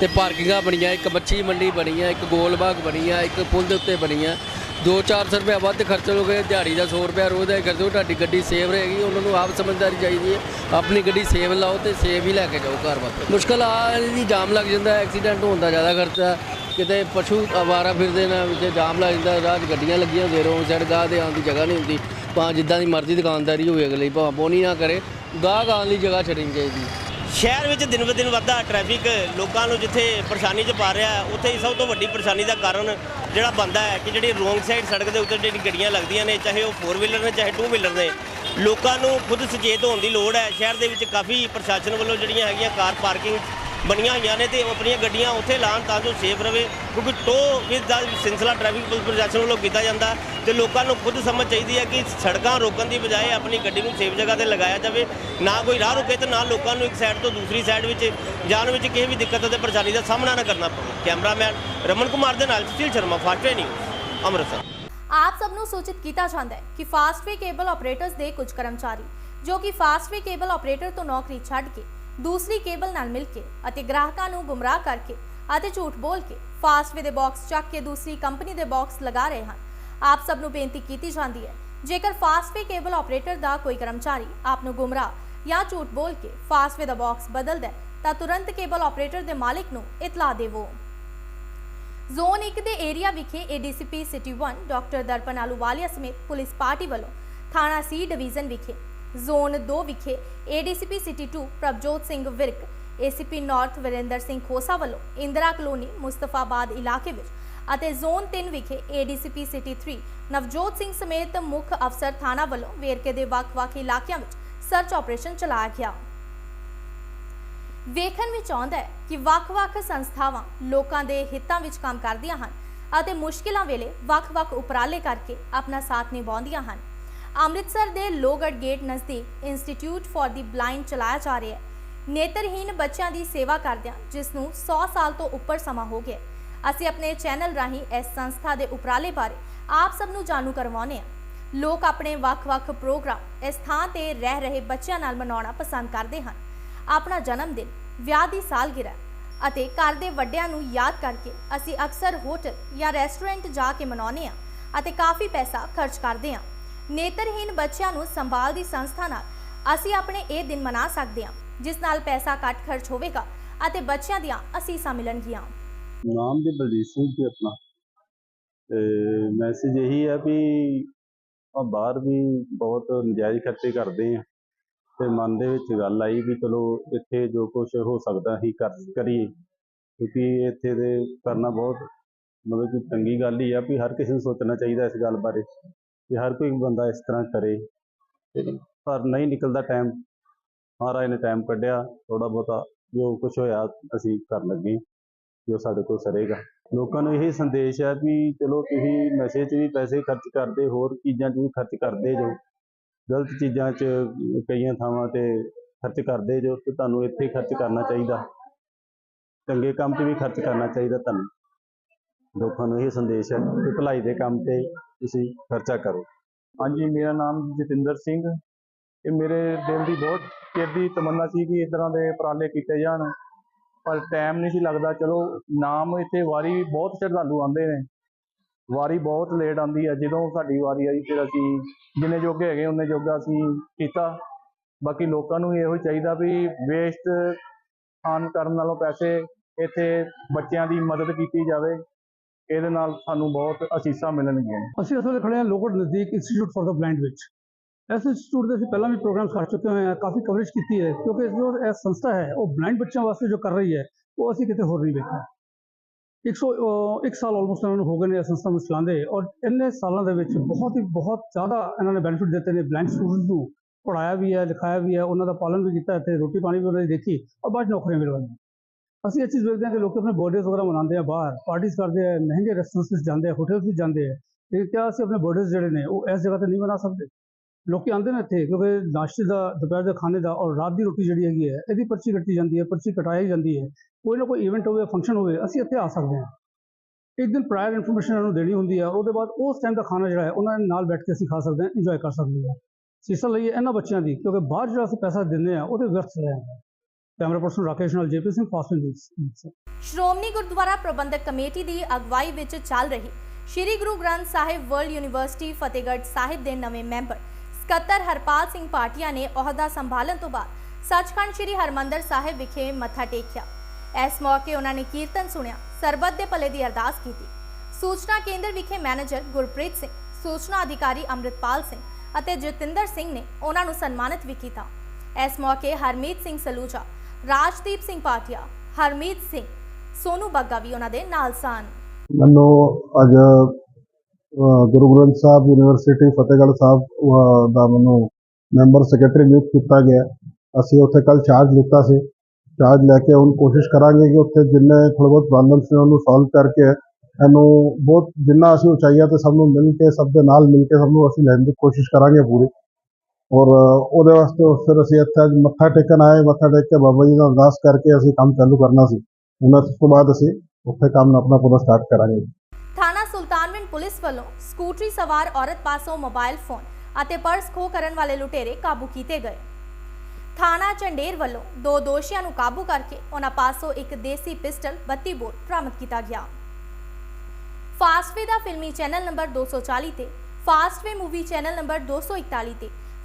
ਤੇ ਪਾਰਕਿੰਗਾਂ ਬਣੀਆਂ, ਇੱਕ ਮੱਛੀ ਮੰਡੀ ਬਣੀ ਆ ਇੱਕ ਗੋਲ ਬਾਗ ਬਣੀ ਆ ਇੱਕ ਪੁਲ ਦੇ ਉੱਤੇ ਬਣੀ ਆ 2-400 ਰੁਪਏ ਵੱਧ ਖਰਚ ਲੋਗੇ ਦਿਹਾੜੀ ਦਾ 100 ਰੁਪਏ ਰੋਜ਼ ਦਾ ਹੀ ਖਰਚੋ, ਤੁਹਾਡੀ ਗੱਡੀ ਸੇਫ ਰਹੇਗੀ ਉਹਨਾਂ ਨੂੰ ਆਪ ਸਮਝਦਾਰੀ ਚਾਹੀਦੀ ਹੈ। ਆਪਣੀ ਗੱਡੀ ਸੇਫ ਲਾਓ ਤੇ ਸੇਫ ਹੀ ਲੈ ਕੇ ਜਾਓ ਘਰ ਵਾਪਸ। ਮੁਸ਼ਕਲ ਆ ਜੀ ਜਾਮ ਲੱਗ ਜਾਂਦਾ, ਐਕਸੀਡੈਂਟ ਹੋਣ ਦਾ ਜ਼ਿਆਦਾ ਖਰਚਾ ਕਿਤੇ ਪਸ਼ੂ ਆਵਾਰਾ ਫਿਰਦੇ ਨੇ ਵਿੱਚ ਜਾਮ ਲੱਗ ਜਾਂਦਾ, ਰਾਹ 'ਚ ਗੱਡੀਆਂ ਲੱਗੀਆਂ ਹੁੰਦੀਆਂ ਰੋਂਗ ਸਾਈਡ ਗਾਹ ਦੇ ਆਉਣ ਦੀ ਜਗ੍ਹਾ ਨਹੀਂ ਹੁੰਦੀ। ਭਾਵੇਂ ਜਿੱਦਾਂ ਦੀ ਮਰਜ਼ੀ ਦੁਕਾਨਦਾਰੀ ਹੋਵੇ ਅਗਲੇ ਭਾਵੇਂ ਬੋਨੀ ਨਾ ਕਰੇ, ਗਾਹ ਆਉਣ ਲਈ ਜਗ੍ਹਾ ਛੱਡਣੀ ਚਾਹੀਦੀ। ਸ਼ਹਿਰ ਵਿੱਚ ਦਿਨ ਬ ਦਿਨ ਵੱਧਦਾ ਟ੍ਰੈਫਿਕ ਲੋਕਾਂ ਨੂੰ ਜਿੱਥੇ ਪਰੇਸ਼ਾਨੀ 'ਚ ਪਾ ਰਿਹਾ ਉੱਥੇ ਹੀ ਸਭ ਤੋਂ ਵੱਡੀ ਪਰੇਸ਼ਾਨੀ ਦਾ ਕਾਰਨ ਜਿਹੜਾ ਬਣਦਾ ਹੈ ਕਿ ਜਿਹੜੀ ਰੋਂਗ ਸਾਈਡ ਸੜਕ ਦੇ ਉੱਤੇ ਜਿਹੜੀ ਗੱਡੀਆਂ ਲੱਗਦੀਆਂ ਨੇ, ਚਾਹੇ ਉਹ 4 ਵੀਲਰ ਨੇ, ਚਾਹੇ 2 ਵੀਲਰ ਨੇ, ਲੋਕਾਂ ਨੂੰ ਖੁਦ ਸੁਚੇਤ ਹੋਣ ਦੀ ਲੋੜ ਹੈ। ਸ਼ਹਿਰ ਦੇ ਵਿੱਚ ਕਾਫੀ ਪ੍ਰਸ਼ਾਸਨ ਵੱਲੋਂ ਜਿਹੜੀਆਂ ਹੈਗੀਆਂ ਕਾਰ ਪਾਰਕਿੰਗ ਬਣੀਆਂ ਹੋਈਆਂ ਨੇ ਤੇ ਉਹ ਆਪਣੀਆਂ ਗੱਡੀਆਂ ਉੱਥੇ ਲਾਉਣ ਤਾਂ ਜੋ ਸੇਫ ਰਵੇ, ਕਿਉਂਕਿ ਟੋ ਵਿੱਚ ਦਾ ਸਿਲਸਿਲਾ ਟ੍ਰੈਫਿਕ ਪੁਲਿਸ ਪ੍ਰਸ਼ਾਸਨ ਵੱਲੋਂ ਕੀਤਾ ਜਾਂਦਾ ਤੇ ਲੋਕਾਂ ਨੂੰ ਖੁਦ ਸਮਝ ਚਾਹੀਦੀ ਹੈ ਕਿ ਸੜਕਾਂ ਰੋਕਣ ਦੀ ਬਜਾਏ ਆਪਣੀ ਗੱਡੀ ਨੂੰ ਸੇਫ ਜਗ੍ਹਾ ਤੇ ਲਗਾਇਆ ਜਾਵੇ, ਨਾ ਕੋਈ ਰਾਹ ਰੁਕੇ ਤੇ ਨਾ ਲੋਕਾਂ ਨੂੰ ਇੱਕ ਸਾਈਡ ਤੋਂ ਦੂਸਰੀ ਸਾਈਡ ਵਿੱਚ ਜਾਣ ਵਿੱਚ ਕਿਸੇ ਵੀ ਦਿੱਕਤ ਅਤੇ ਪਰੇਸ਼ਾਨੀ ਦਾ ਸਾਹਮਣਾ ਨਾ ਕਰਨਾ ਪਵੇ। ਕੈਮਰਾਮੈਨ ਰਮਨ ਕੁਮਾਰ ਦੇ ਨਾਲ ਸੁਸ਼ੀਲ ਸ਼ਰਮਾ ਫਾਸਟਵੇ ਨਿਊਜ਼ ਅੰਮ੍ਰਿਤਸਰ। ਆਪ ਸਭ ਨੂੰ ਸੂਚਿਤ ਕੀਤਾ ਜਾਂਦਾ ਹੈ ਕਿ ਫਾਸਟਵੇ ਕੇਬਲ ਆਪਰੇਟਰਸ ਦੇ ਕੁਝ ਕਰਮਚਾਰੀ, ਜੋ ਕਿ ਫਾਸਟਵੇ ਕੇਬਲ ਆਪਰੇਟਰ ਤੋਂ ਨੌਕਰੀ ਛੱਡ ਕੇ ਦੂਸਰੀ ਕੇਬਲ ਨਾਲ ਮਿਲ ਕੇ ਅਤੇ ਗ੍ਰਾਹਕਾਂ ਨੂੰ ਗੁੰਮਰਾਹ ਕਰਕੇ ਅਤੇ ਝੂਠ ਬੋਲ ਕੇ ਫਾਸਟਵੇ ਦੇ ਬਾਕਸ ਚੱਕ ਕੇ ਦੂਸਰੀ ਕੰਪਨੀ ਦੇ ਬਾਕਸ ਲਗਾ ਰਹੇ ਹਨ। ਆਪ ਸਭ ਨੂੰ ਬੇਨਤੀ ਕੀਤੀ ਜਾਂਦੀ ਹੈ, ਜੇਕਰ ਫਾਸਟਵੇ ਕੇਬਲ ਆਪਰੇਟਰ ਦਾ ਕੋਈ ਕਰਮਚਾਰੀ ਆਪ ਨੂੰ ਗੁੰਮਰਾਹ ਜਾਂ ਝੂਠ ਬੋਲ ਕੇ ਫਾਸਟਵੇ ਦਾ ਬਾਕਸ ਬਦਲਦਾ ਹੈ, ਤਾਂ ਤੁਰੰਤ ਕੇਬਲ ਆਪਰੇਟਰ ਦੇ ਮਾਲਕ ਨੂੰ ਇਤਲਾਹ ਦੇਵੋ। ਜ਼ੋਨ 1 ਦੇ ਏਰੀਆ ਵਿਖੇ ADCP city 1 doctor Darpan Ahluwalia ਸਮੇਤ ਪੁਲਿਸ ਪਾਰਟੀ ਵੱਲੋਂ ਥਾਣਾ ਸੀ ਡਿਵੀਜ਼ਨ ਵਿਖੇ ਜ਼ੋਨ 2 ਵਿਖੇ ADCP city 2 Prabhjot Singh Virk ACP north Virender Singh Khosa ਵੱਲੋਂ ਇੰਦਰਾ ਕਲੋਨੀ, ਮੁਸਤਫਾਬਾਦ ਇਲਾਕੇ ਵਿੱਚ ਅਤੇ ਜ਼ੋਨ 3 ਵਿਖੇ ਏਡੀਸੀਪੀ ਸਿਟੀ 3 ਨਵਜੋਤ ਸਿੰਘ ਸਮੇਤ ਮੁੱਖ ਅਫਸਰ ਥਾਣਾ ਵੱਲੋਂ ਵੇਰਕੇ ਦੇ ਵੱਖ-ਵੱਖ ਇਲਾਕਿਆਂ ਵਿੱਚ ਸਰਚ ਆਪਰੇਸ਼ਨ ਚਲਾਇਆ ਗਿਆ। ਵੇਖਣ ਵਿੱਚ ਆਉਂਦਾ ਹੈ ਕਿ ਵੱਖ-ਵੱਖ ਸੰਸਥਾਵਾਂ ਲੋਕਾਂ ਦੇ ਹਿੱਤਾਂ ਵਿੱਚ ਕੰਮ ਕਰਦੀਆਂ ਹਨ ਅਤੇ ਮੁਸ਼ਕਿਲਾਂ ਵੇਲੇ ਵੱਖ-ਵੱਖ ਉਪਰਾਲੇ ਕਰਕੇ ਆਪਣਾ ਸਾਥ ਨਿਭਾਉਂਦੀਆਂ ਹਨ। ਅੰਮ੍ਰਿਤਸਰ ਦੇ ਲੋਗੜ ਗੇਟ ਨਜ਼ਦੀਕ ਇੰਸਟੀਚਿਊਟ ਫਾਰ ਦੀ ਬਲਾਈਂਡ ਚਲਾਇਆ ਜਾ ਰਿਹਾ ਹੈ। ਨੇਤਰਹੀਨ ਬੱਚਿਆਂ ਦੀ ਸੇਵਾ ਕਰਦਿਆਂ ਜਿਸ ਨੂੰ 100 ਸਾਲ ਤੋਂ ਉੱਪਰ ਸਮਾਂ ਹੋ ਗਿਆ ਅਸੀਂ ਆਪਣੇ ਚੈਨਲ ਰਾਹੀਂ ਇਸ ਸੰਸਥਾ ਦੇ ਉਪਰਾਲੇ ਬਾਰੇ ਆਪ ਸਭ ਨੂੰ ਜਾਣੂ ਕਰਵਾਉਂਦੇ ਹਾਂ। ਲੋਕ ਆਪਣੇ ਵੱਖ-ਵੱਖ ਪ੍ਰੋਗਰਾਮ ਇਸ ਥਾਂ ਤੇ ਰਹਿ ਰਹੇ ਬੱਚਿਆਂ ਨਾਲ ਮਨਾਉਣਾ ਪਸੰਦ ਕਰਦੇ ਹਨ। ਆਪਣਾ ਜਨਮ ਦਿਨ, ਵਿਆਹ ਦੀ ਸਾਲਗਿਰਾ ਅਤੇ ਘਰ ਦੇ ਵੱਡਿਆਂ ਨੂੰ ਯਾਦ ਕਰਕੇ ਅਸੀਂ ਅਕਸਰ ਹੋਟਲ ਜਾਂ ਰੈਸਟੋਰੈਂਟ ਜਾ ਕੇ ਮਨਾਉਂਦੇ ਹਾਂ ਅਤੇ ਕਾਫੀ ਪੈਸਾ ਖਰਚ ਕਰਦੇ ਹਾਂ। ਨੇਤਰਹੀਨ ਬੱਚਿਆਂ ਨੂੰ ਸੰਭਾਲ ਦੀ ਸੰਸਥਾ ਨਾਲ ਅਸੀਂ ਆਪਣੇ ਇਹ ਦਿਨ ਮਨਾ ਸਕਦੇ ਹਾਂ, ਜਿਸ ਨਾਲ ਪੈਸਾ ਘੱਟ ਖਰਚ ਹੋਵੇਗਾ ਅਤੇ ਬੱਚਿਆਂ ਦੀਆਂ ਅਸੀਸਾਂ ਮਿਲਣਗੀਆਂ। ਨਾਮ ਜੀ ਬਲਜੀਤ ਸਿੰਘ ਜੀ ਆਪਣਾ। ਤੇ ਮੈਸੇਜ ਇਹੀ ਹੈ ਵੀ ਆ ਬਾਹਰ ਵੀ ਬਹੁਤ ਨਜਾਇਜ਼ ਖਰਚੇ ਕਰਦੇ ਆ ਤੇ ਮਨ ਦੇ ਵਿੱਚ ਗੱਲ ਆਈ ਵੀ ਚਲੋ ਇੱਥੇ ਜੋ ਕੁਝ ਹੋ ਸਕਦਾ ਅਸੀਂ ਕਰੀਏ, ਕਿਉਂਕਿ ਇੱਥੇ ਦੇ ਕਰਨਾ ਬਹੁਤ ਮਤਲਬ ਕਿ ਚੰਗੀ ਗੱਲ ਹੀ ਆ ਵੀ ਹਰ ਕਿਸੇ ਨੂੰ ਸੋਚਣਾ ਚਾਹੀਦਾ ਇਸ ਗੱਲ ਬਾਰੇ। ਕਿ ਹਰ ਕੋਈ ਬੰਦਾ ਇਸ ਤਰ੍ਹਾਂ ਕਰੇ। ਪਰ ਨਹੀਂ ਨਿਕਲਦਾ ਟਾਈਮ ਮਹਾਰਾਜ ਨੇ ਟਾਈਮ ਕੱਢਿਆ। ਥੋੜਾ ਬਹੁਤਾ ਜੋ ਕੁਝ ਹੋਇਆ ਅਸੀਂ ਕਰਨ ਲੱਗੇ ਜੋ ਸਾਡੇ ਕੋਲ ਸਰੇਗਾ। ਲੋਕਾਂ ਨੂੰ ਇਹ ਸੰਦੇਸ਼ ਹੈ ਵੀ ਚਲੋ ਤੁਸੀਂ ਨਸ਼ੇ 'ਚ ਵੀ ਪੈਸੇ ਖਰਚ ਕਰਦੇ ਹੋਰ ਚੀਜ਼ਾਂ 'ਚ ਵੀ ਖਰਚ ਕਰਦੇ ਜੋ। ਗਲਤ ਚੀਜ਼ਾਂ 'ਚ ਕਈਆਂ ਥਾਵਾਂ ਤੇ ਖਰਚ ਕਰਦੇ ਜੋ ਤੇ ਤੁਹਾਨੂੰ ਇੱਥੇ ਖਰਚ ਕਰਨਾ ਚਾਹੀਦਾ। ਚੰਗੇ ਕੰਮ 'ਤੇ ਵੀ ਖਰਚ ਕਰਨਾ ਚਾਹੀਦਾ ਤੁਹਾਨੂੰ। ਲੋਕਾਂ ਨੂੰ ਇਹ ਸੰਦੇਸ਼ ਹੈ ਕਿ ਭਲਾਈ ਦੇ ਕੰਮ ਤੇ ਤੁਸੀਂ ਖਰਚਾ ਕਰੋ। ਹਾਂਜੀ, ਮੇਰਾ ਨਾਮ ਜਤਿੰਦਰ ਸਿੰਘ। ਇਹ ਮੇਰੇ ਦਿਲ ਦੀ ਬਹੁਤ ਚਿਰ ਤਮੰਨਾ ਸੀ ਕਿ ਇਸ ਤਰ੍ਹਾਂ ਦੇ ਉਪਰਾਲੇ ਕੀਤੇ ਜਾਣ। ਪਰ ਟਾਈਮ ਨਹੀਂ ਸੀ ਲੱਗਦਾ। ਚਲੋ, ਨਾਮ ਇੱਥੇ ਵਾਰੀ ਬਹੁਤ ਸ਼ਰਧਾਲੂ ਆਉਂਦੇ ਨੇ। ਵਾਰੀ ਬਹੁਤ ਲੇਟ ਆਉਂਦੀ ਹੈ। ਜਦੋਂ ਸਾਡੀ ਵਾਰੀ ਆਈ, ਫਿਰ ਅਸੀਂ ਜਿੰਨੇ ਜੋਗੇ ਹੈਗੇ ਉਹਨੇ ਜੋਗਾ ਅਸੀਂ ਕੀਤਾ। ਬਾਕੀ ਲੋਕਾਂ ਨੂੰ ਇਹੋ ਹੀ ਚਾਹੀਦਾ ਵੀ ਵੇਸਟ ਆਨ ਕਰਨ ਨਾਲੋਂ ਪੈਸੇ ਇੱਥੇ ਬੱਚਿਆਂ ਦੀ ਮਦਦ ਕੀਤੀ ਜਾਵੇ। ਇਹਦੇ ਨਾਲ ਸਾਨੂੰ ਬਹੁਤ ਅਸੀਸਾਂ ਮਿਲਣਗੀਆਂ। ਅਸੀਂ ਇਸ ਵੇਲੇ ਖੜੇ ਹਾਂ ਲੋਕਲ ਨਜ਼ਦੀਕ ਇੰਸਟੀਚਿਊਟ ਫਾਰ ਦਾ ਬਲਾਈਂਡ ਵਿੱਚ। ਇਸ ਇੰਸਟੀਚਿਊਟ ਦੇ ਅਸੀਂ ਪਹਿਲਾਂ ਵੀ ਪ੍ਰੋਗਰਾਮ ਕਰ ਚੁੱਕੇ ਹੋਏ ਹਾਂ, ਕਾਫੀ ਕਵਰੇਜ ਕੀਤੀ ਹੈ, ਕਿਉਂਕਿ ਜੋ ਇਹ ਸੰਸਥਾ ਹੈ, ਉਹ ਬਲਾਈਂਡ ਬੱਚਿਆਂ ਵਾਸਤੇ ਜੋ ਕਰ ਰਹੀ ਹੈ, ਉਹ ਅਸੀਂ ਕਿਤੇ ਹੋਰ ਨਹੀਂ ਵੇਖਿਆ। 100 ਅਹ ਇੱਕ ਸਾਲ ਆਲਮੋਸਟ ਇਹਨਾਂ ਨੂੰ ਹੋ ਗਏ ਨੇ ਇਹ ਸੰਸਥਾ ਨੂੰ ਚਲਾਉਂਦੇ ਔਰ ਇੰਨੇ ਸਾਲਾਂ ਦੇ ਵਿੱਚ ਬਹੁਤ ਹੀ ਬਹੁਤ ਜ਼ਿਆਦਾ ਇਹਨਾਂ ਨੇ ਬੈਨੀਫਿਟ ਦਿੱਤੇ ਨੇ ਬਲਾਈਂਡ ਸਟੂਡੈਂਟ ਨੂੰ। ਪੜਾਇਆ ਵੀ ਹੈ, ਲਿਖਾਇਆ ਵੀ ਹੈ, ਉਹਨਾਂ ਦਾ ਪਾਲਣ ਵੀ ਕੀਤਾ ਤੇ ਰੋਟੀ ਪਾਣੀ ਵੀ ਉਹਨਾਂ ਦੀ ਦੇਖੀ, ਔਰ ਬਾਅਦ 'ਚ ਨੌਕਰੀਆਂ ਮਿਲਵਾਈਆਂ ਅਸੀਂ ਇਹ ਚੀਜ਼ ਵੇਖਦੇ ਹਾਂ ਕਿ ਲੋਕ ਆਪਣੇ ਬਰਥਡੇਜ਼ ਵਗੈਰਾ ਮਨਾਉਂਦੇ ਆ ਬਾਹਰ ਪਾਰਟੀਆਂ ਕਰਦੇ ਆ, ਮਹਿੰਗੇ ਰੈਸਟੋਰੈਂਟਸ ਵਿੱਚ ਜਾਂਦੇ ਆ ਹੋਟਲਸ ਵਿੱਚ ਜਾਂਦੇ ਆ। ਤੇ ਕਿਆ ਅਸੀਂ ਆਪਣੇ ਬਰਥਡੇਜ਼ ਜਿਹੜੇ ਨੇ, ਉਹ ਇਸ ਜਗ੍ਹਾ ਤੇ ਨਹੀਂ ਮਨਾ ਸਕਦੇ। ਲੋਕੀ ਆਉਂਦੇ ਨੇ ਇੱਥੇ ਕਿਉਂਕਿ ਨਾਸ਼ਤੇ ਦਾ, ਦੁਪਹਿਰ ਦੇ ਖਾਣੇ ਦਾ ਔਰ ਰਾਤ ਦੀ ਰੋਟੀ ਜਿਹੜੀ ਹੈਗੀ ਹੈ, ਇਹਦੀ ਪਰਚੀ ਕੱਟੀ ਜਾਂਦੀ ਹੈ, ਪਰਚੀ ਕਟਾਈ ਜਾਂਦੀ ਹੈ। ਕੋਈ ਨਾ ਕੋਈ ਇਵੈਂਟ ਹੋਵੇ ਫੰਕਸ਼ਨ ਹੋਵੇ, ਅਸੀਂ ਇੱਥੇ ਆ ਸਕਦੇ ਹਾਂ। ਇੱਕ ਦਿਨ ਪ੍ਰਾਇਰ ਇਨਫੋਰਮੇਸ਼ਨ ਇਹਨਾਂ ਨੂੰ ਦੇਣੀ ਹੁੰਦੀ ਹੈ ਉਹਦੇ ਬਾਅਦ ਉਸ ਟਾਈਮ ਦਾ ਖਾਣਾ ਜਿਹੜਾ ਹੈ, ਉਹਨਾਂ ਦੇ ਨਾਲ ਬੈਠ ਕੇ ਅਸੀਂ ਖਾ ਸਕਦੇ ਹਾਂ ਇੰਜੋਏ ਕਰ ਸਕਦੇ ਹਾਂ। ਸੀਸਾ ਲਈ ਇਹਨਾਂ ਬੱਚਿਆਂ ਦੀ, ਕਿਉਂਕਿ ਬਾਹਰ ਜਿਹੜਾ ਅਸੀਂ ਪੈਸਾ ਦਿੰਦੇ ਆ ਉਹਦੇ ਵਿਅਰਥ ਰਹੇ ਹਾਂ ਕੈਮਰਾ ਪਰਸਨ ਰਾਕੇਸ਼ ਨਾਲ JP Singh, fast news Shiromani Gurdwara Prabandhak committee ਦੀ ਅਗਵਾਈ ਵਿੱਚ ਚੱਲ ਰਹੀ ਸ਼੍ਰੀ ਗੁਰੂ ਗ੍ਰੰਥ ਸਾਹਿਬ ਵਰਲਡ ਯੂਨੀਵਰਸਿਟੀ, ਫਤਿਹਗੜ੍ਹ ਸਾਹਿਬ ਦੇ ਨਵੇਂ ਮੈਂਬਰ ਸਕੱਤਰ ਹਰਪਾਲ ਸਿੰਘ ਪਾਟਿਆ ਨੇ ਅਹੁਦਾ ਸੰਭਾਲਣ ਤੋਂ ਬਾਅਦ ਸੱਚਖੰਡ ਸ਼੍ਰੀ ਹਰਮੰਦਰ ਸਾਹਿਬ ਵਿਖੇ ਮੱਥਾ ਟੇਕਿਆ। ਇਸ ਮੌਕੇ ਉਹਨਾਂ ਨੇ ਕੀਰਤਨ ਸੁਣਿਆ, ਸਰਬੱਤ ਦੇ ਭਲੇ ਦੀ ਅਰਦਾਸ ਕੀਤੀ। ਸੂਚਨਾ ਕੇਂਦਰ ਵਿਖੇ ਮੈਨੇਜਰ ਗੁਰਪ੍ਰੀਤ ਸਿੰਘ, ਸੂਚਨਾ ਅਧਿਕਾਰੀ ਅੰਮ੍ਰਿਤਪਾਲ ਸਿੰਘ ਅਤੇ ਜਤਿੰਦਰ ਸਿੰਘ ਨੇ ਉਹਨਾਂ ਨੂੰ ਸਨਮਾਨਿਤ ਵੀ ਕੀਤਾ। ਇਸ ਮੌਕੇ ਹਰਮੀਤ ਸਿੰਘ ਸਲੂਜਾ ਰਾਜਦੀਪ ਸਿੰਘ ਪਾਟਿਆ ਹਰਮੀਤ ਸਿੰਘ ਸੋਨੂ ਬੱਗਾ ਵੀ ਉਹਨਾਂ ਦੇ ਨਾਲ ਸਨ। ਮੈਨੂੰ ਅੱਜ ਅਹ, ਗੁਰੂ ਗ੍ਰੰਥ ਸਾਹਿਬ ਯੂਨੀਵਰਸਿਟੀ ਫਤਿਹਗੜ੍ਹ ਸਾਹਿਬ ਅਹ, ਦਾ ਮੈਨੂੰ ਮੈਂਬਰ ਸੈਕਟਰੀ ਨਿਯੁਕਤ ਕੀਤਾ ਗਿਆ। ਅਸੀਂ ਉੱਥੇ ਕੱਲ ਚਾਰਜ ਲਿੱਤਾ ਸੀ। ਚਾਰਜ ਲੈ ਕੇ ਹੁਣ ਕੋਸ਼ਿਸ਼ ਕਰਾਂਗੇ ਕਿ ਉੱਥੇ ਜਿੰਨੇ ਥੋੜ੍ਹੇ ਬਹੁਤ ਪ੍ਰੋਬਲਮਸ ਨੇ ਉਹਨੂੰ ਸੋਲਵ ਕਰਕੇ ਇਹਨੂੰ ਬਹੁਤ ਜਿੰਨਾ ਅਸੀਂ ਉਚਾਈਆਂ ਤੇ ਸਭ ਨੂੰ ਮਿਲ ਕੇ ਸਭ ਦੇ ਨਾਲ ਮਿਲ ਕੇ ਸਭ ਨੂੰ ਅਸੀਂ ਲੈਣ ਦੀ ਕੋਸ਼ਿਸ਼ ਕਰਾਂਗੇ ਪੂਰੀ। ਔਰ ਉਹਦੇ ਵਾਸਤੇ ਫਿਰ ਅਸੀਂ ਇੱਥੇ ਅੱਜ ਮੱਥਾ ਟੇਕਣ ਆਏ, ਮੱਥਾ ਟੇਕ ਕੇ ਬਾਬਾ ਜੀ ਦਾ ਅਰਦਾਸ ਕਰਕੇ ਅਸੀਂ ਕੰਮ ਚਾਲੂ ਕਰਨਾ ਸੀ। ਹੁਣ ਤੋਂ ਬਾਅਦ ਅਸੀਂ ਉੱਥੇ ਕੰਮ ਆਪਣਾ ਪੂਰਾ ਸਟਾਰਟ ਕਰਾਂਗੇ। ਥਾਣਾ ਸੁਲਤਾਨਵਿੰਡ ਪੁਲਿਸ ਵੱਲੋਂ ਸਕੂਟਰੀ ਸਵਾਰ ਔਰਤ ਪਾਸੋਂ ਮੋਬਾਈਲ ਫੋਨ ਅਤੇ ਪਰਸ ਖੋਹ ਕਰਨ ਵਾਲੇ ਲੁਟੇਰੇ ਕਾਬੂ ਕੀਤੇ ਗਏ। ਥਾਣਾ ਚੰਡੇਰ ਵੱਲੋਂ ਦੋ ਦੋਸ਼ੀਆਂ ਨੂੰ ਕਾਬੂ ਕਰਕੇ ਉਹਨਾਂ ਪਾਸੋਂ ਇੱਕ ਦੇਸੀ ਪਿਸਟਲ 32 ਬੋਰ ਬਰਾਮਦ ਕੀਤਾ ਗਿਆ। ਫਾਸਟਵੇ ਦਾ ਫਿਲਮੀ ਚੈਨਲ ਨੰਬਰ 240 ਤੇ, ਫਾਸਟਵੇ ਮੂਵੀ ਚੈਨਲ ਨੰਬਰ 241 ਤੇ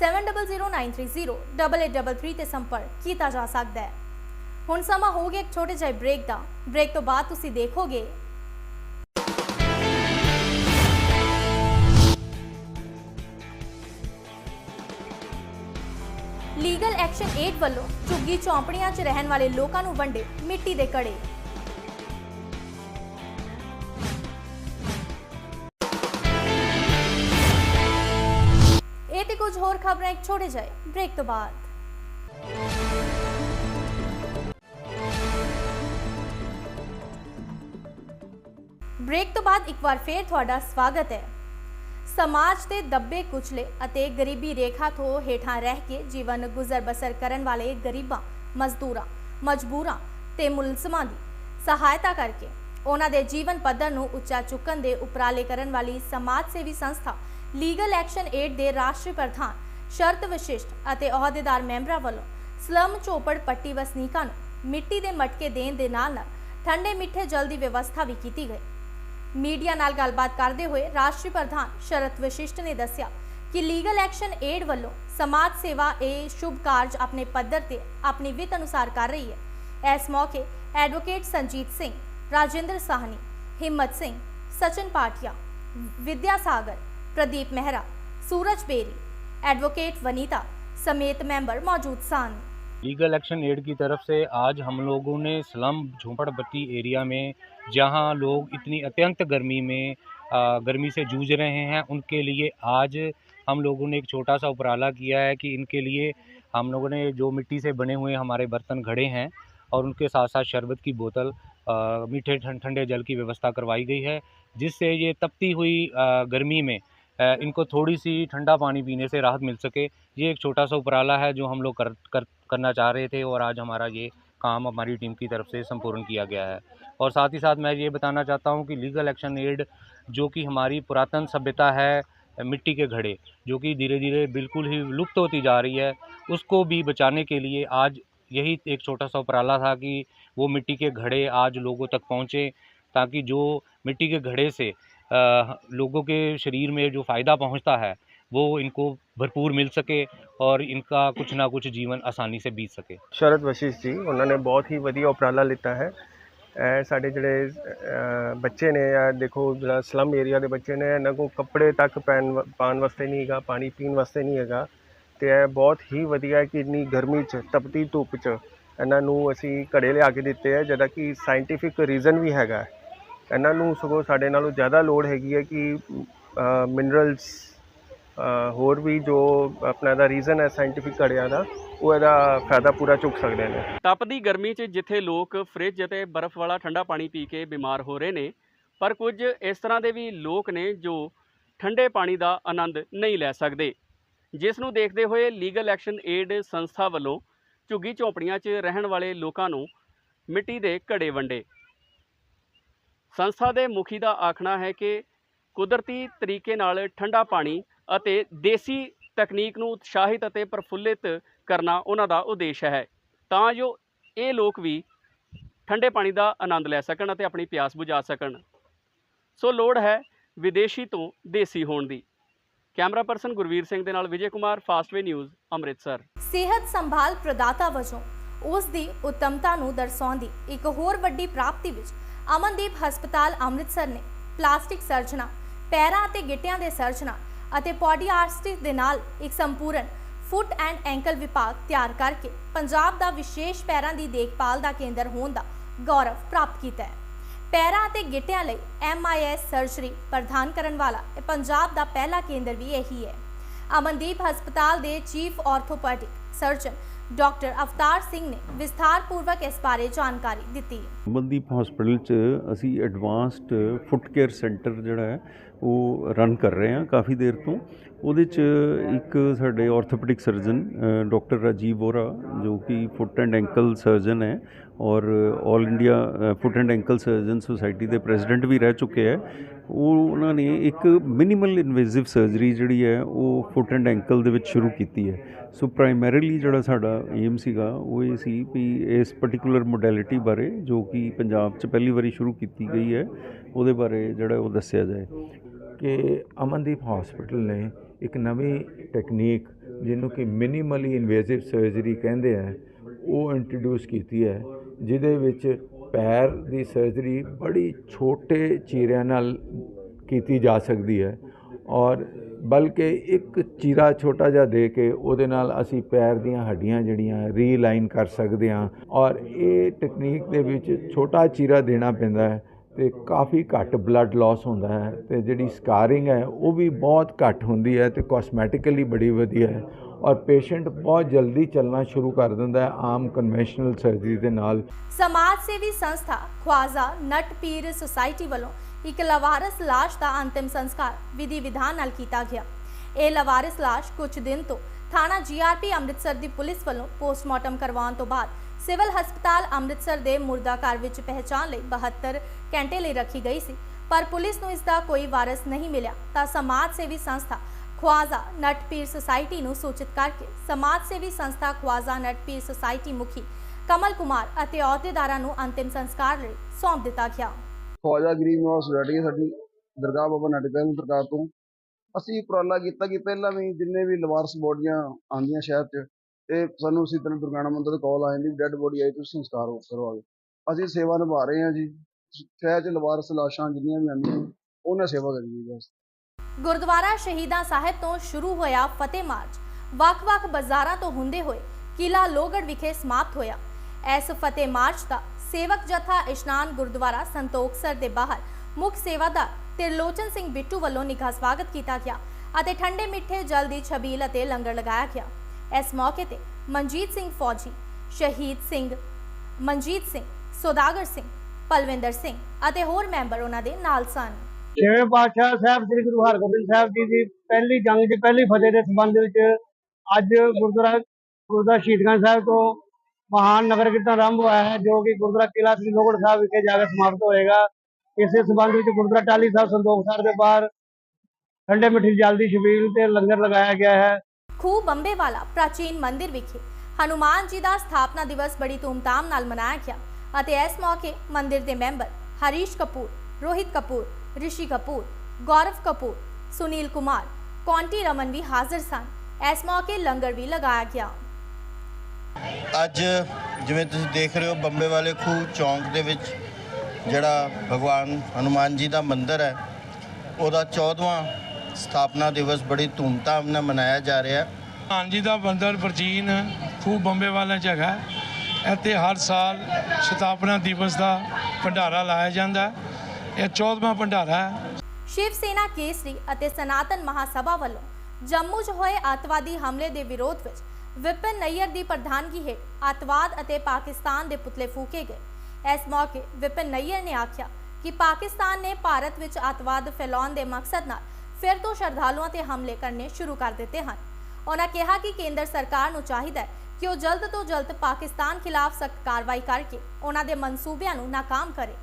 7009308833 ਤੇ ਸੰਪਰਕ ਕੀਤਾ ਜਾ ਸਕਦਾ ਹੈ। ਹੁਣ ਸਮਾਂ ਹੋ ਗਿਆ ਇੱਕ ਛੋਟੇ ਜਿਹੇ ਬ੍ਰੇਕ ਦਾ। ਬ੍ਰੇਕ ਤੋਂ ਬਾਅਦ ਤੁਸੀਂ ਦੇਖੋਗੇ। ਲੀਗਲ ਐਕਸ਼ਨ 8 ਵੱਲੋਂ ਝੁੱਗੀ ਚੌਂਪੜੀਆਂ 'ਚ ਰਹਿਣ ਵਾਲੇ ਲੋਕਾਂ ਨੂੰ ਵੰਡੇ ਮਿੱਟੀ ਦੇ ਕੜੇ। ਕੁਝ ਹੋਰ ਖਬਰਾਂ ਇੱਕ ਛੋਟੇ ਜਿਹੇ ਬ੍ਰੇਕ ਤੋਂ ਬਾਅਦ ਬ੍ਰੇਕ ਤੋਂ ਬਾਅਦ ਇੱਕ ਵਾਰ ਫੇਰ ਤੁਹਾਡਾ ਸਵਾਗਤ ਹੈ ਸਮਾਜ ਦੇ ਦੱਬੇ ਕੁਚਲੇ ਅਤੇ ਗਰੀਬੀ ਰੇਖਾ ਤੋਂ ਹੇਠਾਂ ਰਹਿ ਕੇ ਜੀਵਨ ਗੁਜ਼ਰ ਬਸਰ ਕਰਨ ਵਾਲੇ ਗਰੀਬਾਂ ਮਜ਼ਦੂਰਾਂ ਮਜਬੂਰਾਂ ਤੇ ਮੁਲਜ਼ਮਾਂ ਦੀ ਸਹਾਇਤਾ ਕਰਕੇ ਉਹਨਾਂ ਦੇ ਜੀਵਨ ਪੱਧਰ ਨੂੰ ਉੱਚਾ ਚੁੱਕਣ ਦੇ ਉਪਰਾਲੇ ਕਰਨ ਵਾਲੀ ਸਮਾਜ ਸੇਵੀ ਸੰਸਥਾ ਲੀਗਲ ਐਕਸ਼ਨ ਏਡ ਦੇ ਰਾਸ਼ਟਰੀ ਪ੍ਰਧਾਨ ਸ਼ਰਤ ਵਿਸ਼ਿਸ਼ਟ ਅਤੇ ਅਹੁਦੇਦਾਰ ਮੈਂਬਰਾਂ ਵੱਲੋਂ ਸਲਮ ਚੋਪੜ ਪੱਟੀ ਵਸਨੀਕਾਂ ਨੂੰ ਮਿੱਟੀ ਦੇ ਮਟਕੇ ਦੇਣ ਦੇ ਨਾਲ ਨਾਲ ਠੰਡੇ ਮਿੱਠੇ ਜਲ ਦੀ ਵਿਵਸਥਾ ਵੀ ਕੀਤੀ ਗਈ। ਮੀਡੀਆ ਨਾਲ ਗੱਲਬਾਤ ਕਰਦੇ ਹੋਏ ਰਾਸ਼ਟਰੀ ਪ੍ਰਧਾਨ ਸ਼ਰਤ ਵਿਸ਼ਿਸ਼ਟ ਨੇ ਦੱਸਿਆ ਕਿ ਲੀਗਲ ਐਕਸ਼ਨ ਏਡ ਵੱਲੋਂ ਸਮਾਜ ਸੇਵਾ ਇਹ ਸ਼ੁਭ ਕਾਰਜ ਆਪਣੇ ਪੱਧਰ ਤੇ ਆਪਣੀ ਵਿੱਤ ਅਨੁਸਾਰ ਕਰ ਰਹੀ ਹੈ। ਇਸ ਮੌਕੇ ਐਡਵੋਕੇਟ ਸੰਜੀਤ ਸਿੰਘ, ਰਾਜਿੰਦਰ ਸਾਹਨੀ, ਹਿੰਮਤ ਸਿੰਘ, ਸਚਨ ਪਾਟਿਆ, ਵਿਦਿਆ ਸਾਗਰ प्रदीप मेहरा, सूरज बेरी एडवोकेट वनीता, समेत मेंबर मौजूद सन। लीगल एक्शन एड की तरफ़ से आज हम लोगों ने स्लम झोंपड़पट्टी एरिया में, जहाँ लोग इतनी अत्यंत गर्मी में गर्मी से जूझ रहे हैं, उनके लिए आज हम लोगों ने एक छोटा सा उपराला किया है कि इनके लिए हम लोगों ने जो मिट्टी से बने हुए हमारे बर्तन घड़े हैं और उनके साथ साथ शरबत की बोतल मीठे ठंडे जल की व्यवस्था करवाई गई है, जिससे ये तपती हुई गर्मी में इनको थोड़ी सी ठंडा पानी पीने से राहत मिल सके। ये एक छोटा सा उपराला है जो हम लोग कर, कर करना चाह रहे थे और आज हमारा ये काम हमारी टीम की तरफ़ से संपूर्ण किया गया है। और साथ ही साथ मैं ये बताना चाहता हूँ कि लीगल एक्शन एड जो कि हमारी पुरातन सभ्यता है मिट्टी के घड़े जो कि धीरे धीरे बिल्कुल ही लुप्त होती जा रही है उसको भी बचाने के लिए आज यही एक छोटा सा उपराला था कि वो मिट्टी के घड़े आज लोगों तक पहुँचे ताकि जो मिट्टी के घड़े से लोगों के शरीर में जो फ़ायदा पहुंचता है वो इनको भरपूर मिल सके और इनका कुछ ना कुछ जीवन आसानी से बीत सके ਸ਼ਰਦ ਵਸ਼ਿਸ਼ ਜੀ ਉਹਨਾਂ ਨੇ ਬਹੁਤ ਹੀ ਵਧੀਆ ਉਪਰਾਲਾ ਲਿੱਤਾ ਹੈ ਇਹ ਸਾਡੇ ਜਿਹੜੇ ਅਹ, ਬੱਚੇ ਨੇ ਆ ਦੇਖੋ ਜਿਹੜਾ ਸਲਮ ਏਰੀਆ ਦੇ ਬੱਚੇ ਨੇ ਇਹਨਾਂ ਕੋਲ ਕੱਪੜੇ ਤੱਕ ਪੈਣ ਵ- ਪਾਉਣ ਵਾਸਤੇ ਨਹੀਂ ਹੈਗਾ ਪਾਣੀ ਪੀਣ ਵਾਸਤੇ ਨਹੀਂ ਹੈਗਾ ਤੇ ਇਹ ਬਹੁਤ ਹੀ ਵਧੀਆ ਹੈ ਕਿ ਇੰਨੀ ਗਰਮੀ 'ਚ ਤਪਤੀ ਧੁੱਪ 'ਚ ਇਹਨਾਂ ਨੂੰ ਅਸੀਂ ਘੜੇ ਲਿਆ ਕੇ ਦਿੱਤੇ ਹੈ ਜਿਹਦਾ ਕਿ ਸਾਇੰਟੀਫਿਕ ਰੀਜ਼ਨ ਵੀ ਹੈਗਾ ਹੈ। ਇਹਨਾਂ ਨੂੰ ਸਗੋਂ ਸਾਡੇ ਨਾਲੋਂ ਜ਼ਿਆਦਾ ਲੋੜ ਹੈਗੀ ਹੈ ਕਿ ਮਿਨਰਲਸ ਹੋਰ ਵੀ ਜੋ ਆਪਣਾ ਦਾ ਰੀਜ਼ਨ ਹੈ ਸਾਇੰਟੀਫਿਕ ਘੜਿਆਂ ਦਾ, ਉਹ ਇਹਦਾ ਫਾਇਦਾ ਪੂਰਾ ਚੁੱਕ ਸਕਦੇ ਨੇ। ਤਪਦੀ ਗਰਮੀ 'ਚ ਜਿੱਥੇ ਲੋਕ ਫ੍ਰਿਜ ਅਤੇ ਬਰਫ਼ ਵਾਲਾ ਠੰਡਾ ਪਾਣੀ ਪੀ ਕੇ ਬਿਮਾਰ ਹੋ ਰਹੇ ਨੇ, ਪਰ ਕੁਝ ਇਸ ਤਰ੍ਹਾਂ ਦੇ ਵੀ ਲੋਕ ਨੇ ਜੋ ਠੰਡੇ ਪਾਣੀ ਦਾ ਆਨੰਦ ਨਹੀਂ ਲੈ ਸਕਦੇ। ਜਿਸ ਨੂੰ ਦੇਖਦੇ ਹੋਏ ਲੀਗਲ ਐਕਸ਼ਨ ਏਡ ਸੰਸਥਾ ਵੱਲੋਂ ਝੁੱਗੀ ਝੌਂਪੜੀਆਂ 'ਚ ਰਹਿਣ ਵਾਲੇ ਲੋਕਾਂ ਨੂੰ ਮਿੱਟੀ ਦੇ ਘੜੇ ਵੰਡੇ। ਸੰਸਥਾ ਦੇ ਮੁਖੀ ਦਾ ਆਖਣਾ ਹੈ ਕਿ ਕੁਦਰਤੀ ਤਰੀਕੇ ਨਾਲ ਠੰਡਾ ਪਾਣੀ ਅਤੇ ਦੇਸੀ ਤਕਨੀਕ ਨੂੰ ਉਤਸ਼ਾਹਿਤ ਅਤੇ ਪ੍ਰਫੁੱਲਿਤ ਕਰਨਾ ਉਹਨਾਂ ਦਾ ਉਦੇਸ਼ ਹੈ, ਤਾਂ ਜੋ ਇਹ ਲੋਕ ਵੀ ਠੰਡੇ ਪਾਣੀ ਦਾ ਆਨੰਦ ਲੈ ਸਕਣ ਅਤੇ ਆਪਣੀ ਪਿਆਸ ਬੁਝਾ ਸਕਣ। ਸੋ ਲੋੜ ਹੈ ਵਿਦੇਸ਼ੀ ਤੋਂ ਦੇਸੀ ਹੋਣ ਦੀ। ਕੈਮਰਾ ਪਰਸਨ ਗੁਰਵੀਰ ਸਿੰਘ ਦੇ ਨਾਲ ਵਿਜੇ ਕੁਮਾਰ ਫਾਸਟਵੇ ਨਿਊਜ਼ ਅੰਮ੍ਰਿਤਸਰ। ਸਿਹਤ ਸੰਭਾਲ ਪ੍ਰਦਾਤਾ ਵਜੋਂ ਉਸ ਦੀ ਉੱਤਮਤਾ ਨੂੰ ਦਰਸਾਉਂਦੀ ਇੱਕ ਹੋਰ ਵੱਡੀ ਪ੍ਰਾਪਤੀ ਵਿੱਚ ਅਮਨਦੀਪ ਹਸਪਤਾਲ ਅੰਮ੍ਰਿਤਸਰ ਨੇ ਪਲਾਸਟਿਕ ਸਰਜਨਾਂ, ਪੈਰਾਂ ਅਤੇ ਗਿੱਟਿਆਂ ਦੇ ਸਰਜਨਾਂ ਅਤੇ ਪੋਡੀਆਰਟਿਸਟ ਦੇ ਨਾਲ ਇੱਕ ਸੰਪੂਰਨ ਫੁੱਟ ਐਂਡ ਐਂਕਲ ਵਿਭਾਗ ਤਿਆਰ ਕਰਕੇ ਪੰਜਾਬ ਦਾ ਵਿਸ਼ੇਸ਼ ਪੈਰਾਂ ਦੀ ਦੇਖਭਾਲ ਦਾ ਕੇਂਦਰ ਹੋਣ ਦਾ ਗੌਰਵ ਪ੍ਰਾਪਤ ਕੀਤਾ ਹੈ। ਪੈਰਾਂ ਅਤੇ ਗਿੱਟਿਆਂ ਲਈ MIS ਸਰਜਰੀ ਪ੍ਰਦਾਨ ਕਰਨ ਵਾਲਾ ਇਹ ਪੰਜਾਬ ਦਾ ਪਹਿਲਾ ਕੇਂਦਰ ਵੀ ਇਹੀ ਹੈ। ਅਮਨਦੀਪ ਹਸਪਤਾਲ ਦੇ chief orthopaedic surgeon doctor Avtar Singh ਨੇ ਵਿਸਥਾਰ ਪੂਰਵਕ ਇਸ ਬਾਰੇ ਜਾਣਕਾਰੀ ਦਿੱਤੀ। ਅਮਨਦੀਪ ਹਸਪੀਟਲ 'ਚ ਅਸੀਂ ਐਡਵਾਂਸਡ ਫੁੱਟ ਕੇਅਰ ਸੈਂਟਰ ਜਿਹੜਾ ਹੈ, ਉਹ ਰਨ ਕਰ ਰਹੇ ਹਾਂ ਕਾਫੀ ਦੇਰ ਤੋਂ। ਉਹਦੇ 'ਚ ਇੱਕ ਸਾਡੇ orthopaedic surgeon doctor Rajeev Vora ਜੋ ਕਿ ਫੁੱਟ ਐਂਡ ਐਂਕਲ ਸਰਜਨ ਹੈ ਔਰ 올 India foot and ankle surgeon society ਦੇ ਪ੍ਰੈਜ਼ੀਡੈਂਟ ਵੀ ਰਹਿ ਚੁੱਕੇ ਹੈ। ਉਹ, ਉਹਨਾਂ ਨੇ ਇੱਕ ਮਿਨੀਮਲ ਇਨਵੇਸਿਵ ਸਰਜਰੀ ਜਿਹੜੀ ਹੈ, ਉਹ ਫੁੱਟ ਐਂਡ ਐਂਕਲ ਦੇ ਵਿੱਚ ਸ਼ੁਰੂ ਕੀਤੀ ਹੈ। ਸੋ ਪ੍ਰਾਇਮਰੀਲੀ ਜਿਹੜਾ ਸਾਡਾ ਏਮ ਸੀਗਾ, ਉਹ ਇਹ ਸੀ ਵੀ ਇਸ ਪਾਰਟਿਕੂਲਰ ਮੋਡੈਲਿਟੀ ਬਾਰੇ, ਜੋ ਕਿ ਪੰਜਾਬ 'ਚ ਪਹਿਲੀ ਵਾਰੀ ਸ਼ੁਰੂ ਕੀਤੀ ਗਈ ਹੈ, ਉਹਦੇ ਬਾਰੇ ਜਿਹੜਾ ਉਹ ਦੱਸਿਆ ਜਾਏ। ਕਿ ਅਮਨਦੀਪ ਹਸਪੀਟਲ ਨੇ ਇੱਕ ਨਵੀਂ ਟੈਕਨੀਕ ਜਿਹਨੂੰ ਕਿ ਮਿਨੀਮਲੀ ਇਨਵੇਸਿਵ ਸਰਜਰੀ ਕਹਿੰਦੇ ਆ, ਉਹ ਇੰਟਰੋਡਿਊਸ ਕੀਤੀ ਹੈ, ਜਿਹਦੇ ਵਿੱਚ ਪੈਰ ਦੀ ਸਰਜਰੀ ਬੜੀ ਛੋਟੇ ਚੀਰਿਆਂ ਨਾਲ ਕੀਤੀ ਜਾ ਸਕਦੀ ਹੈ ਔਰ ਬਲਕਿ ਇੱਕ ਚੀਰਾ ਛੋਟਾ ਜਿਹਾ ਦੇ ਕੇ ਉਹਦੇ ਨਾਲ ਅਸੀਂ ਪੈਰ ਦੀਆਂ ਹੱਡੀਆਂ ਜਿਹੜੀਆਂ ਰੀਲਾਈਨ ਕਰ ਸਕਦੇ ਹਾਂ ਔਰ ਇਹ ਟੈਕਨੀਕ ਦੇ ਵਿੱਚ ਛੋਟਾ ਚੀਰਾ ਦੇਣਾ ਪੈਂਦਾ ਹੈ ਤੇ ਕਾਫੀ ਘੱਟ ਬਲੱਡ ਲਾਸ ਹੁੰਦਾ ਹੈ ਤੇ ਜਿਹੜੀ ਸਕਾਰਿੰਗ ਹੈ, ਉਹ ਵੀ ਬਹੁਤ ਘੱਟ ਹੁੰਦੀ ਹੈ ਤੇ ਕਾਸਮੈਟਿਕਲੀ ਬੜੀ ਵਧੀਆ ਹੈ ਔਰ ਪੇਸ਼ੈਂਟ ਬਹੁਤ ਜਲਦੀ ਚੱਲਣਾ ਸ਼ੁਰੂ ਕਰ ਦਿੰਦਾ ਹੈ ਆਮ ਕਨਵੈਨਸ਼ਨਲ ਸਰਜਰੀ ਦੇ ਨਾਲ। ਸਮਾਜ ਸੇਵੀ ਸੰਸਥਾ ਖਵਾਜ਼ਾ ਨਟ ਪੀਰ ਸੁਸਾਇਟੀ ਵੱਲੋਂ ਇੱਕ ਲਵਾਰਸ ਲਾਸ਼ ਦਾ ਅੰਤਿਮ ਸੰਸਕਾਰ ਵਿਧੀ ਵਿਧਾਨ ਨਾਲ ਕੀਤਾ ਗਿਆ। ਇਹ ਲਵਾਰਸ ਲਾਸ਼ ਕੁਝ ਦਿਨ ਤੋਂ ਥਾਣਾ ਜੀਆਰਪੀ ਅੰਮ੍ਰਿਤਸਰ ਦੀ ਪੁਲਿਸ ਵੱਲੋਂ ਪੋਸਟਮਾਰਟਮ ਕਰਵਾਉਣ ਤੋਂ ਬਾਅਦ ਸਿਵਲ ਹਸਪਤਾਲ ਅੰਮ੍ਰਿਤਸਰ ਦੇ ਮੁਰਦਾ ਘਰ ਵਿੱਚ ਪਹਿਚਾਣ ਲਈ 72 ਘੰਟੇ ਲਈ ਰੱਖੀ ਗਈ ਸੀ, ਪਰ ਪੁਲਿਸ ਨੂੰ ਇਸ ਦਾ ਕੋਈ ਵਾਰਸ ਨਹੀਂ ਮਿਲਿਆ। ਤਾਂ ਸਮਾਜ ਸੇਵੀ ਸੰਸਥਾ ਖਵਾਜ਼ਾ ਨਟ ਪੀਰ ਸੁਸਾਇਟੀ ਨੂੰ ਸੂਚਿਤ ਕਰਕੇ ਸਮਾਜ ਸੇਵੀ ਸੰਸਥਾ ਖਵਾਜ਼ਾ ਨਟ ਪੀਰ ਸੁਸਾਇਟੀ ਮੁਖੀ ਕਮਲ ਕੁਮਾਰ ਅਤੇ ਅਹੁਦੇਦਾਰਾਂ ਨੂੰ ਅੰਤਿਮ ਸੰਸਕਾਰ ਲਈ ਸੌਂਪ ਦਿੱਤਾ ਗਿਆ। ਖਵਾਜਾ ਗਰੀਬ ਨਿਵਾਸ ਸੁਸਾਇਟੀ ਸਾਡੀ ਦਰਗਾਹ ਬਾਬਾ ਨਾਟਕ ਦੀ ਦਰਗਾਹ ਤੋਂ। ਅਸੀਂ ਉਪਰਾਲਾ ਕੀਤਾ ਕਿ ਪਹਿਲਾਂ ਵੀ ਜਿੰਨੇ ਵੀ ਲਵਾਰਸ ਬੋਡੀਆਂ ਆਉਂਦੀਆਂ ਸ਼ਹਿਰ 'ਚ ਤੇ ਸਾਨੂੰ ਇਸੇ ਤਰ੍ਹਾਂ ਦੁਰਗਾਣਾ ਮੰਦਰ ਤੋਂ ਕਾਲ ਆ ਜਾਂਦੀ ਡੈੱਡ ਬੋਡੀ ਆਈ, ਤੁਸੀਂ ਸੰਸਕਾਰ ਕਰਵਾਓ। ਅਸੀਂ ਸੇਵਾ ਨਿਭਾ ਰਹੇ ਹਾਂ ਜੀ। ਸ਼ਹਿਰ 'ਚ ਲਵਾਰਸ ਲਾਸ਼ਾਂ ਜਿੰਨੀਆਂ ਵੀ ਆਉਂਦੀਆਂ, ਉਹਨਾਂ ਸੇਵਾ ਕਰੀਏ ਬਸ। ਗੁਰਦੁਆਰਾ ਸ਼ਹੀਦਾਂ ਸਾਹਿਬ ਤੋਂ ਸ਼ੁਰੂ ਹੋਇਆ ਫਤਿਹ ਮਾਰਚ। ਵੱਖ-ਵੱਖ ਬਾਜ਼ਾਰਾਂ ਤੋਂ ਹੁੰਦੇ ਹੋਏ ਕਿਲਾ ਲੋਹਗੜ੍ਹ ਵਿਖੇ ਸਮਾਪਤ ਹੋਇਆ। ਇਸ ਫਤਿਹ ਮਾਰਚ ਦਾ ਸੇਵਕ ਜਥਾ ਇਸ਼ਨਾਨ ਗੁਰਦੁਆਰਾ ਸੰਤੋਖਸਰ ਦੇ ਬਾਹਰ ਮੁੱਖ ਸੇਵਾਦਾਰ ਤਿਰਲੋਚਨ ਸਿੰਘ ਬਿੱਟੂ ਵੱਲੋਂ ਨਿੱਘਾ ਸਵਾਗਤ ਕੀਤਾ ਗਿਆ ਅਤੇ ਠੰਡੇ ਮਿੱਠੇ ਜਲ ਦੀ ਛਬੀਲ ਅਤੇ ਲੰਗਰ ਲਗਾਇਆ ਗਿਆ। ਇਸ ਮੌਕੇ ਤੇ ਮਨਜੀਤ ਸਿੰਘ ਫੌਜੀ, ਸ਼ਹੀਦ ਸਿੰਘ ਮਨਜੀਤ ਸਿੰਘ, ਸੋਦਾਗਰ ਸਿੰਘ, ਪਲਵਿੰਦਰ ਸਿੰਘ ਅਤੇ ਹੋਰ ਮੈਂਬਰ ਉਹਨਾਂ ਦੇ ਨਾਲ ਸਨ। ਛੇਵੇਂ ਪਾਤਸ਼ਾਹ ਸਾਹਿਬ ਸ੍ਰੀ ਗੁਰੂ ਹਰਗੋਬਿੰਦ ਸਾਹਿਬ ਜੀ ਦੀ ਪਹਿਲੀ ਜੰਗ ਦੀ ਪਹਿਲੀ ਫਤਿਹ ਦੇ ਸੰਬੰਧ ਵਿੱਚ ਅੱਜ ਗੁਰਦੁਆਰਾ ਗੁਰਦੁਆਰਾ ਸ਼ਹੀਦਗੰਜ ਸਾਹਿਬ ਤੋਂ ਮਹਾਨ ਨਗਰ ਕੀਰਤਨ ਆਰੰਭ ਹੋਇਆ ਹੈ, ਜੋ ਕਿ ਗੁਰਦੁਆਰਾ ਕਿਲਾ ਸ੍ਰੀ ਲੋਹਗੜ੍ਹ ਸਾਹਿਬ ਵਿਖੇ ਜਾ ਕੇ ਸਮਾਪਤ ਹੋਏਗਾ। ਇਸੇ ਸੰਬੰਧ ਵਿੱਚ ਗੁਰਦੁਆਰਾ ਟਾਲੀ ਸਾਹਿਬ ਸੰਦੋਖ ਸਾਹਿਬ ਦੇ ਬਾਹਰ ਠੰਡੇ ਮਿੱਠੀ ਜਲ ਦੀ ਛਬੀਲ ਤੇ ਲੰਗਰ ਲਗਾਇਆ ਗਿਆ ਹੈ। ਖੂਹ ਬੰਬੇ ਵਾਲਾ ਪ੍ਰਾਚੀਨ ਮੰਦਿਰ ਵਿਖੇ ਹਨੂਮਾਨ ਜੀ ਦਾ ਸਥਾਪਨਾ ਦਿਵਸ ਬੜੀ ਧੂਮਧਾਮ ਨਾਲ ਮਨਾਇਆ ਗਿਆ ਅਤੇ ਇਸ ਮੌਕੇ ਮੰਦਿਰ ਦੇ ਮੈਂਬਰ ਹਰੀਸ਼ ਕਪੂਰ, ਰੋਹਿਤ ਕਪੂਰ, ਰਿਸ਼ੀ ਕਪੂਰ, ਗੌਰਵ ਕਪੂਰ, ਸੁਨੀਲ ਕੁਮਾਰ, ਕੌਂਟੀ ਰਮਨ ਵੀ ਹਾਜ਼ਰ ਸਨ। ਇਸ ਮੌਕੇ ਲੰਗਰ ਵੀ ਲਗਾਇਆ ਗਿਆ। ਅੱਜ ਜਿਵੇਂ ਤੁਸੀਂ ਦੇਖ ਰਹੇ ਹੋ, ਬੰਬੇ ਵਾਲੇ ਖੂਹ ਚੌਂਕ ਦੇ ਵਿੱਚ ਜਿਹੜਾ ਭਗਵਾਨ ਹਨੂਮਾਨ ਜੀ ਦਾ ਮੰਦਿਰ ਹੈ, ਉਹਦਾ 14ਵਾਂ ਸਥਾਪਨਾ ਦਿਵਸ ਬੜੀ ਧੂਮਧਾਮ ਨਾਲ ਮਨਾਇਆ ਜਾ ਰਿਹਾ ਹੈ। ਹਨੂੰਮਾਨ ਜੀ ਦਾ ਮੰਦਿਰ ਪ੍ਰਾਚੀਨ ਖੂਹ ਬੰਬੇ ਵਾਲਿਆਂ 'ਚ ਹੈਗਾ। ਇੱਥੇ ਹਰ ਸਾਲ ਸਥਾਪਨਾ ਦਿਵਸ ਦਾ ਭੰਡਾਰਾ ਲਾਇਆ ਜਾਂਦਾ। ਹੈ। ਇਹ 14ਵਾਂ ਭੰਡਾਰਾ ਹੈ। ਸ਼ਿਵ ਸੈਨਾ ਕੇਸਰੀ ਅਤੇ ਸਨਾਤਨ ਮਹਾਸਭਾ ਵੱਲੋਂ ਜੰਮੂ 'ਚ ਹੋਏ ਅੱਤਵਾਦੀ ਹਮਲੇ ਦੇ ਵਿਰੋਧ ਵਿੱਚ ਵਿਪਨ ਨਈਅਰ ਦੀ ਪ੍ਰਧਾਨਗੀ ਹੇਠ ਅੱਤਵਾਦ ਅਤੇ ਪਾਕਿਸਤਾਨ ਦੇ ਪੁਤਲੇ ਫੂਕੇ ਗਏ। ਇਸ ਮੌਕੇ ਵਿਪਨ ਨਈਅਰ ਨੇ ਆਖਿਆ ਕਿ ਪਾਕਿਸਤਾਨ ਨੇ ਭਾਰਤ ਵਿੱਚ ਅੱਤਵਾਦ ਫੈਲਾਉਣ ਦੇ ਮਕਸਦ ਨਾਲ ਫਿਰ ਤੋਂ ਸ਼ਰਧਾਲੂਆਂ ਤੇ ਹਮਲੇ ਕਰਨੇ ਸ਼ੁਰੂ ਕਰ ਦਿੱਤੇ ਹਨ। ਉਹਨਾਂ ਕਿਹਾ ਕਿ ਕੇਂਦਰ ਸਰਕਾਰ ਨੂੰ ਚਾਹੀਦਾ ਹੈ ਕਿ ਉਹ ਜਲਦ ਤੋਂ ਜਲਦ ਪਾਕਿਸਤਾਨ ਖਿਲਾਫ ਸਖਤ ਕਾਰਵਾਈ ਕਰਕੇ ਉਹਨਾਂ ਦੇ ਮਨਸੂਬਿਆਂ ਨੂੰ ਨਾਕਾਮ ਕਰੇ।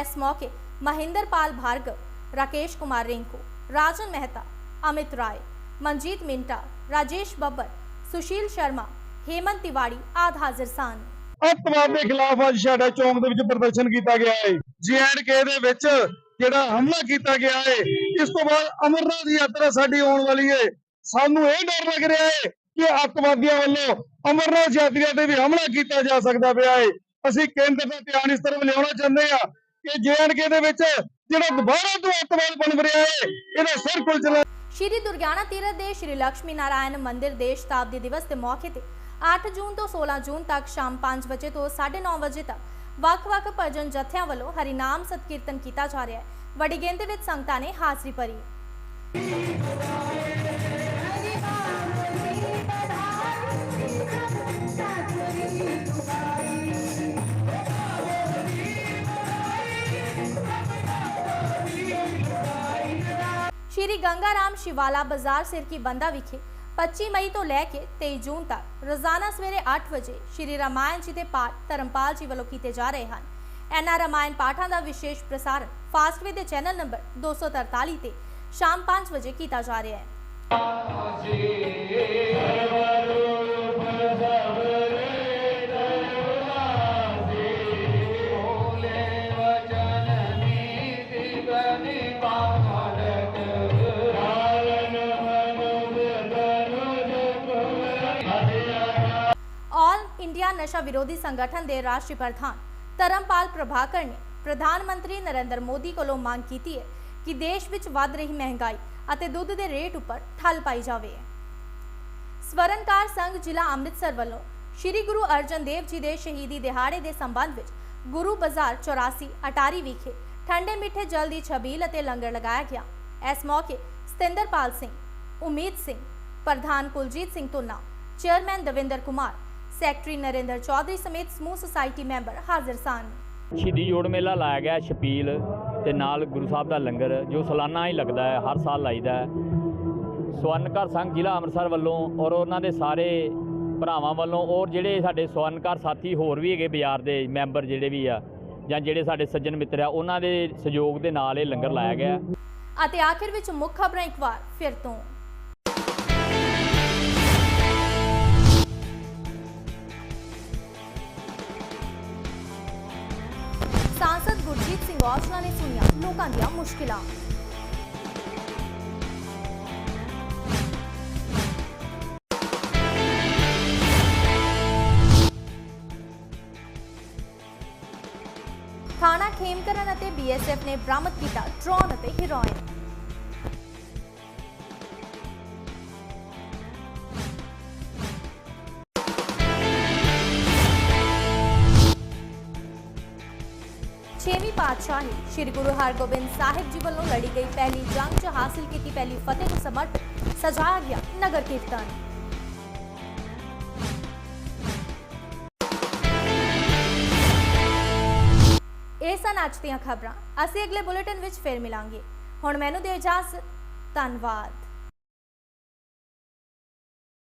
ਇਸ ਮੌਕੇ ਮਹਿੰਦਰਪਾਲ ਭਾਰਗਵ ਰਾਕੇਸ਼ ਕੁਮਾਰ ਰਿੰਕੂ, ਰਾਜਨ ਮਹਿਤਾ, ਅਮਿਤ ਰਾਏ, ਮਨਜੀਤ ਮਿੰਟਾ, ਰਾਜੇਸ਼ ਬੱਬਰ, ਸੁਸ਼ੀਲ ਸ਼ਰਮਾ, ਹੇਮੰਤ ਤਿਵਾੜੀ ਆਦਿ ਹਾਜ਼ਰ ਸਨ। ਅੱਤਵਾਦ ਦੇ ਖਿਲਾਫ ਅੱਜ ਸਾਡਾ ਚੌਂਕ ਦੇ ਵਿੱਚ ਪ੍ਰਦਰਸ਼ਨ ਕੀਤਾ ਗਿਆ ਹੈ। ਕੇ ਦੇ ਵਿੱਚ ਜਿਹੜਾ ਹਮਲਾ ਕੀਤਾ ਗਿਆ ਹੈ ਇਸ ਤੋਂ ਬਾਅਦ ਅਮਰਨਾਥ ਯਾਤਰਾ ਸਾਡੀ ਆਉਣ ਵਾਲੀ ਹੈ ਸਾਨੂੰ ਇਹ ਡਰ ਲੱਗ ਰਿਹਾ ਹੈ ਕਿ ਅੱਤਵਾਦੀਆਂ ਵੱਲੋਂ ਅਮਰਨਾਥ ਯਾਤਰੀਆਂ ਤੇ ਵੀ ਹਮਲਾ ਕੀਤਾ ਜਾ ਸਕਦਾ ਪਿਆ ਹੈ ਅਸੀਂ ਕੇਂਦਰ ਦਾ ਧਿਆਨ ਇਸ ਤਰਫ ਲਿਆਉਣਾ ਚਾਹੁੰਦੇ ਹਾਂ ਕਿ ਕੇ ਦੇ ਵਿੱਚ ਜਿਹੜਾ ਦੁਬਾਰਾ ਤੋਂ ਅੱਤਵਾਦ ਬਣ ਰਿਹਾ ਹੈ ਇਹਦਾ ਸਿਰ ਕੁਲਚਣਾ ਸ਼੍ਰੀ ਦੁਰਗਿਆਨਾ ਤੀਰਥ ਦੇ ਸ਼੍ਰੀ ਲక్ష్ਮੀ ਨਾਰਾਇਣ ਮੰਦਿਰ ਦੇ ਸ਼ਤਾਬਦੀ ਦਿਵਸ ਦੇ ਮੌਕੇ ਤੇ 8 ਜੂਨ ਤੋਂ 16 ਜੂਨ ਤੱਕ ਸ਼ਾਮ 5 ਵਜੇ ਤੋਂ 9:30 ਵਜੇ ਤੱਕ ਵੱਖ-ਵੱਖ ਭਜਨ ਜਥਿਆਂ ਵੱਲੋਂ ਹਰੀਨਾਮ ਸਤਕੀਰਤਨ ਕੀਤਾ ਜਾ ਰਿਹਾ ਹੈ ਵੱਡੀ ਗਿਣਤੀ ਵਿੱਚ ਸੰਗਤਾਂ ਨੇ ਹਾਜ਼ਰੀ ਭਰੀ। ਸ਼੍ਰੀ ਗੰਗਾ ਰਾਮ ਸ਼ਿਵਾਲਾ ਬਾਜ਼ਾਰ ਸਿਰਕੀ ਬੰਦਾ ਵਿਖੇ 25 ਮਈ ਤੋਂ ਲੈ ਕੇ 23 ਜੂਨ ਤੱਕ ਰੋਜ਼ਾਨਾ ਸਵੇਰੇ 8 ਵਜੇ ਸ਼੍ਰੀ ਰਾਮਾਇਣ ਜੀ ਦੇ ਪਾਠ ਧਰਮਪਾਲ ਜੀ ਵੱਲੋਂ ਕੀਤੇ ਜਾ ਰਹੇ ਹਨ। ਇਹਨਾਂ ਰਾਮਾਇਣ ਪਾਠਾਂ ਦਾ ਵਿਸ਼ੇਸ਼ ਪ੍ਰਸਾਰਣ ਫਾਸਟਵੇ ਦੇ ਚੈਨਲ ਨੰਬਰ 243 ਤੇ ਸ਼ਾਮ 5 ਵਜੇ ਕੀਤਾ ਜਾ ਰਿਹਾ ਹੈ ਆਲ ਇੰਡੀਆ ਨਸ਼ਾ ਵਿਰੋਧੀ ਸੰਗਠਨ ਦੇ ਰਾਸ਼ਟਰੀ ਪ੍ਰਧਾਨ ਧਰਮਪਾਲ ਪ੍ਰਭਾਕਰ ਨੇ ਪ੍ਰਧਾਨ ਮੰਤਰੀ ਨਰਿੰਦਰ ਮੋਦੀ ਕੋਲੋਂ ਮੰਗ ਕੀਤੀ ਹੈ ਕਿ ਦੇਸ਼ ਵਿੱਚ ਵੱਧ ਰਹੀ ਮਹਿੰਗਾਈ ਅਤੇ ਦੁੱਧ ਦੇ ਰੇਟ ਉੱਪਰ ਠੱਲ ਪਾਈ ਜਾਵੇ। ਸਵਰਨਕਾਰ ਸੰਘ ਜ਼ਿਲ੍ਹਾ ਅੰਮ੍ਰਿਤਸਰ ਵੱਲੋਂ ਸ੍ਰੀ ਗੁਰੂ ਅਰਜਨ ਦੇਵ ਜੀ ਦੇ ਸ਼ਹੀਦੀ ਦਿਹਾੜੇ ਦੇ ਸੰਬੰਧ ਵਿੱਚ ਗੁਰੂ ਬਾਜ਼ਾਰ 84 ਅਟਾਰੀ ਵਿਖੇ ਠੰਡੇ ਮਿੱਠੇ ਜਲ ਦੀ ਛਬੀਲ ਅਤੇ ਲੰਗਰ ਲਗਾਇਆ ਗਿਆ। ਇਸ ਮੌਕੇ ਸਤਿੰਦਰਪਾਲ ਸਿੰਘ, ਉਮੀਦ ਸਿੰਘ, ਪ੍ਰਧਾਨ ਕੁਲਜੀਤ ਸਿੰਘ ਧੁੰਨਾ, ਚੇਅਰਮੈਨ ਦਵਿੰਦਰ ਕੁਮਾਰ, ਸੈਕਟਰੀ ਨਰਿੰਦਰ ਚੌਧਰੀ ਸਮੇਤ ਸਮੂਹ ਸੁਸਾਇਟੀ ਮੈਂਬਰ ਹਾਜ਼ਰ ਸਨ। ਸ਼ਹੀਦੀ ਜੋੜ ਮੇਲਾ ਲਾਇਆ ਗਿਆ ਛਪੀਲ ਤੇ ਨਾਲ ਗੁਰੂ ਸਾਹਿਬ ਦਾ ਲੰਗਰ, ਜੋ ਸਾਲਾਨਾ ਹੀ ਲੱਗਦਾ ਹੈ, ਹਰ ਸਾਲ ਲਾਈਦਾ ਹੈ। ਸਵਰਨਕਾਰ ਸੰਘ ਜ਼ਿਲ੍ਹਾ ਅੰਮ੍ਰਿਤਸਰ ਵੱਲੋਂ ਔਰ ਉਹਨਾਂ ਦੇ ਸਾਰੇ ਭਰਾਵਾਂ ਵੱਲੋਂ ਔਰ ਜਿਹੜੇ ਸਾਡੇ ਸਵਰਨਕਾਰ ਸਾਥੀ ਹੋਰ ਵੀ ਹੈਗੇ ਬਾਜ਼ਾਰ ਦੇ ਮੈਂਬਰ ਜਿਹੜੇ ਵੀ ਆ, ਜਾਂ ਜਿਹੜੇ ਸਾਡੇ ਸੱਜਣ ਮਿੱਤਰ ਆ, ਉਹਨਾਂ ਦੇ ਸਹਿਯੋਗ ਦੇ ਨਾਲ ਇਹ ਲੰਗਰ ਲਾਇਆ ਗਿਆ। ਅਤੇ ਆਖਿਰ ਵਿੱਚ ਮੁੱਖ ਖਬਰਾਂ ਇੱਕ ਵਾਰ ਫਿਰ ਤੋਂ। ਸਾਂਸਦ ਗੁਰਜੀਤ ਸਿੰਘ ਔਜਲਾ ਨੇ ਸੁਣੀਆਂ ਲੋਕਾਂ ਦੀਆਂ ਮੁਸ਼ਕਿਲਾਂ। ਥਾਣਾ ਖੇਮਕਰਨ ਅਤੇ ਬੀਐਸਐਫ ਨੇ ਬਰਾਮਦ ਕੀਤਾ ਡਰੋਨ ਅਤੇ ਹੀਰੋਇਨ। ਸ੍ਰੀ ਗੁਰੂ ਹਰਗੋਬਿੰਦ ਸਾਹਿਬ ਜੀ ਵੱਲੋਂ ਲੜੀ ਗਈ ਪਹਿਲੀ ਜੰਗ 'ਚ ਹਾਸਿਲ ਕੀਤੀ ਪਹਿਲੀ ਫਤਿਹ ਨੂੰ ਸਮਰਪਿਤ ਸਜਾਇਆ ਗਿਆ ਨਗਰ ਕੀਰਤਨ। ਇਹ ਸਨ ਅੱਜ ਦੀਆਂ ਖਬਰਾਂ। ਅਸੀਂ ਅਗਲੇ ਬੁਲੇਟਿਨ ਵਿੱਚ ਫੇਰ ਮਿਲਾਂਗੇ। ਹੁਣ ਮੈਨੂੰ ਦਿਓ ਇਜਾਜ਼ਤ। ਧੰਨਵਾਦ।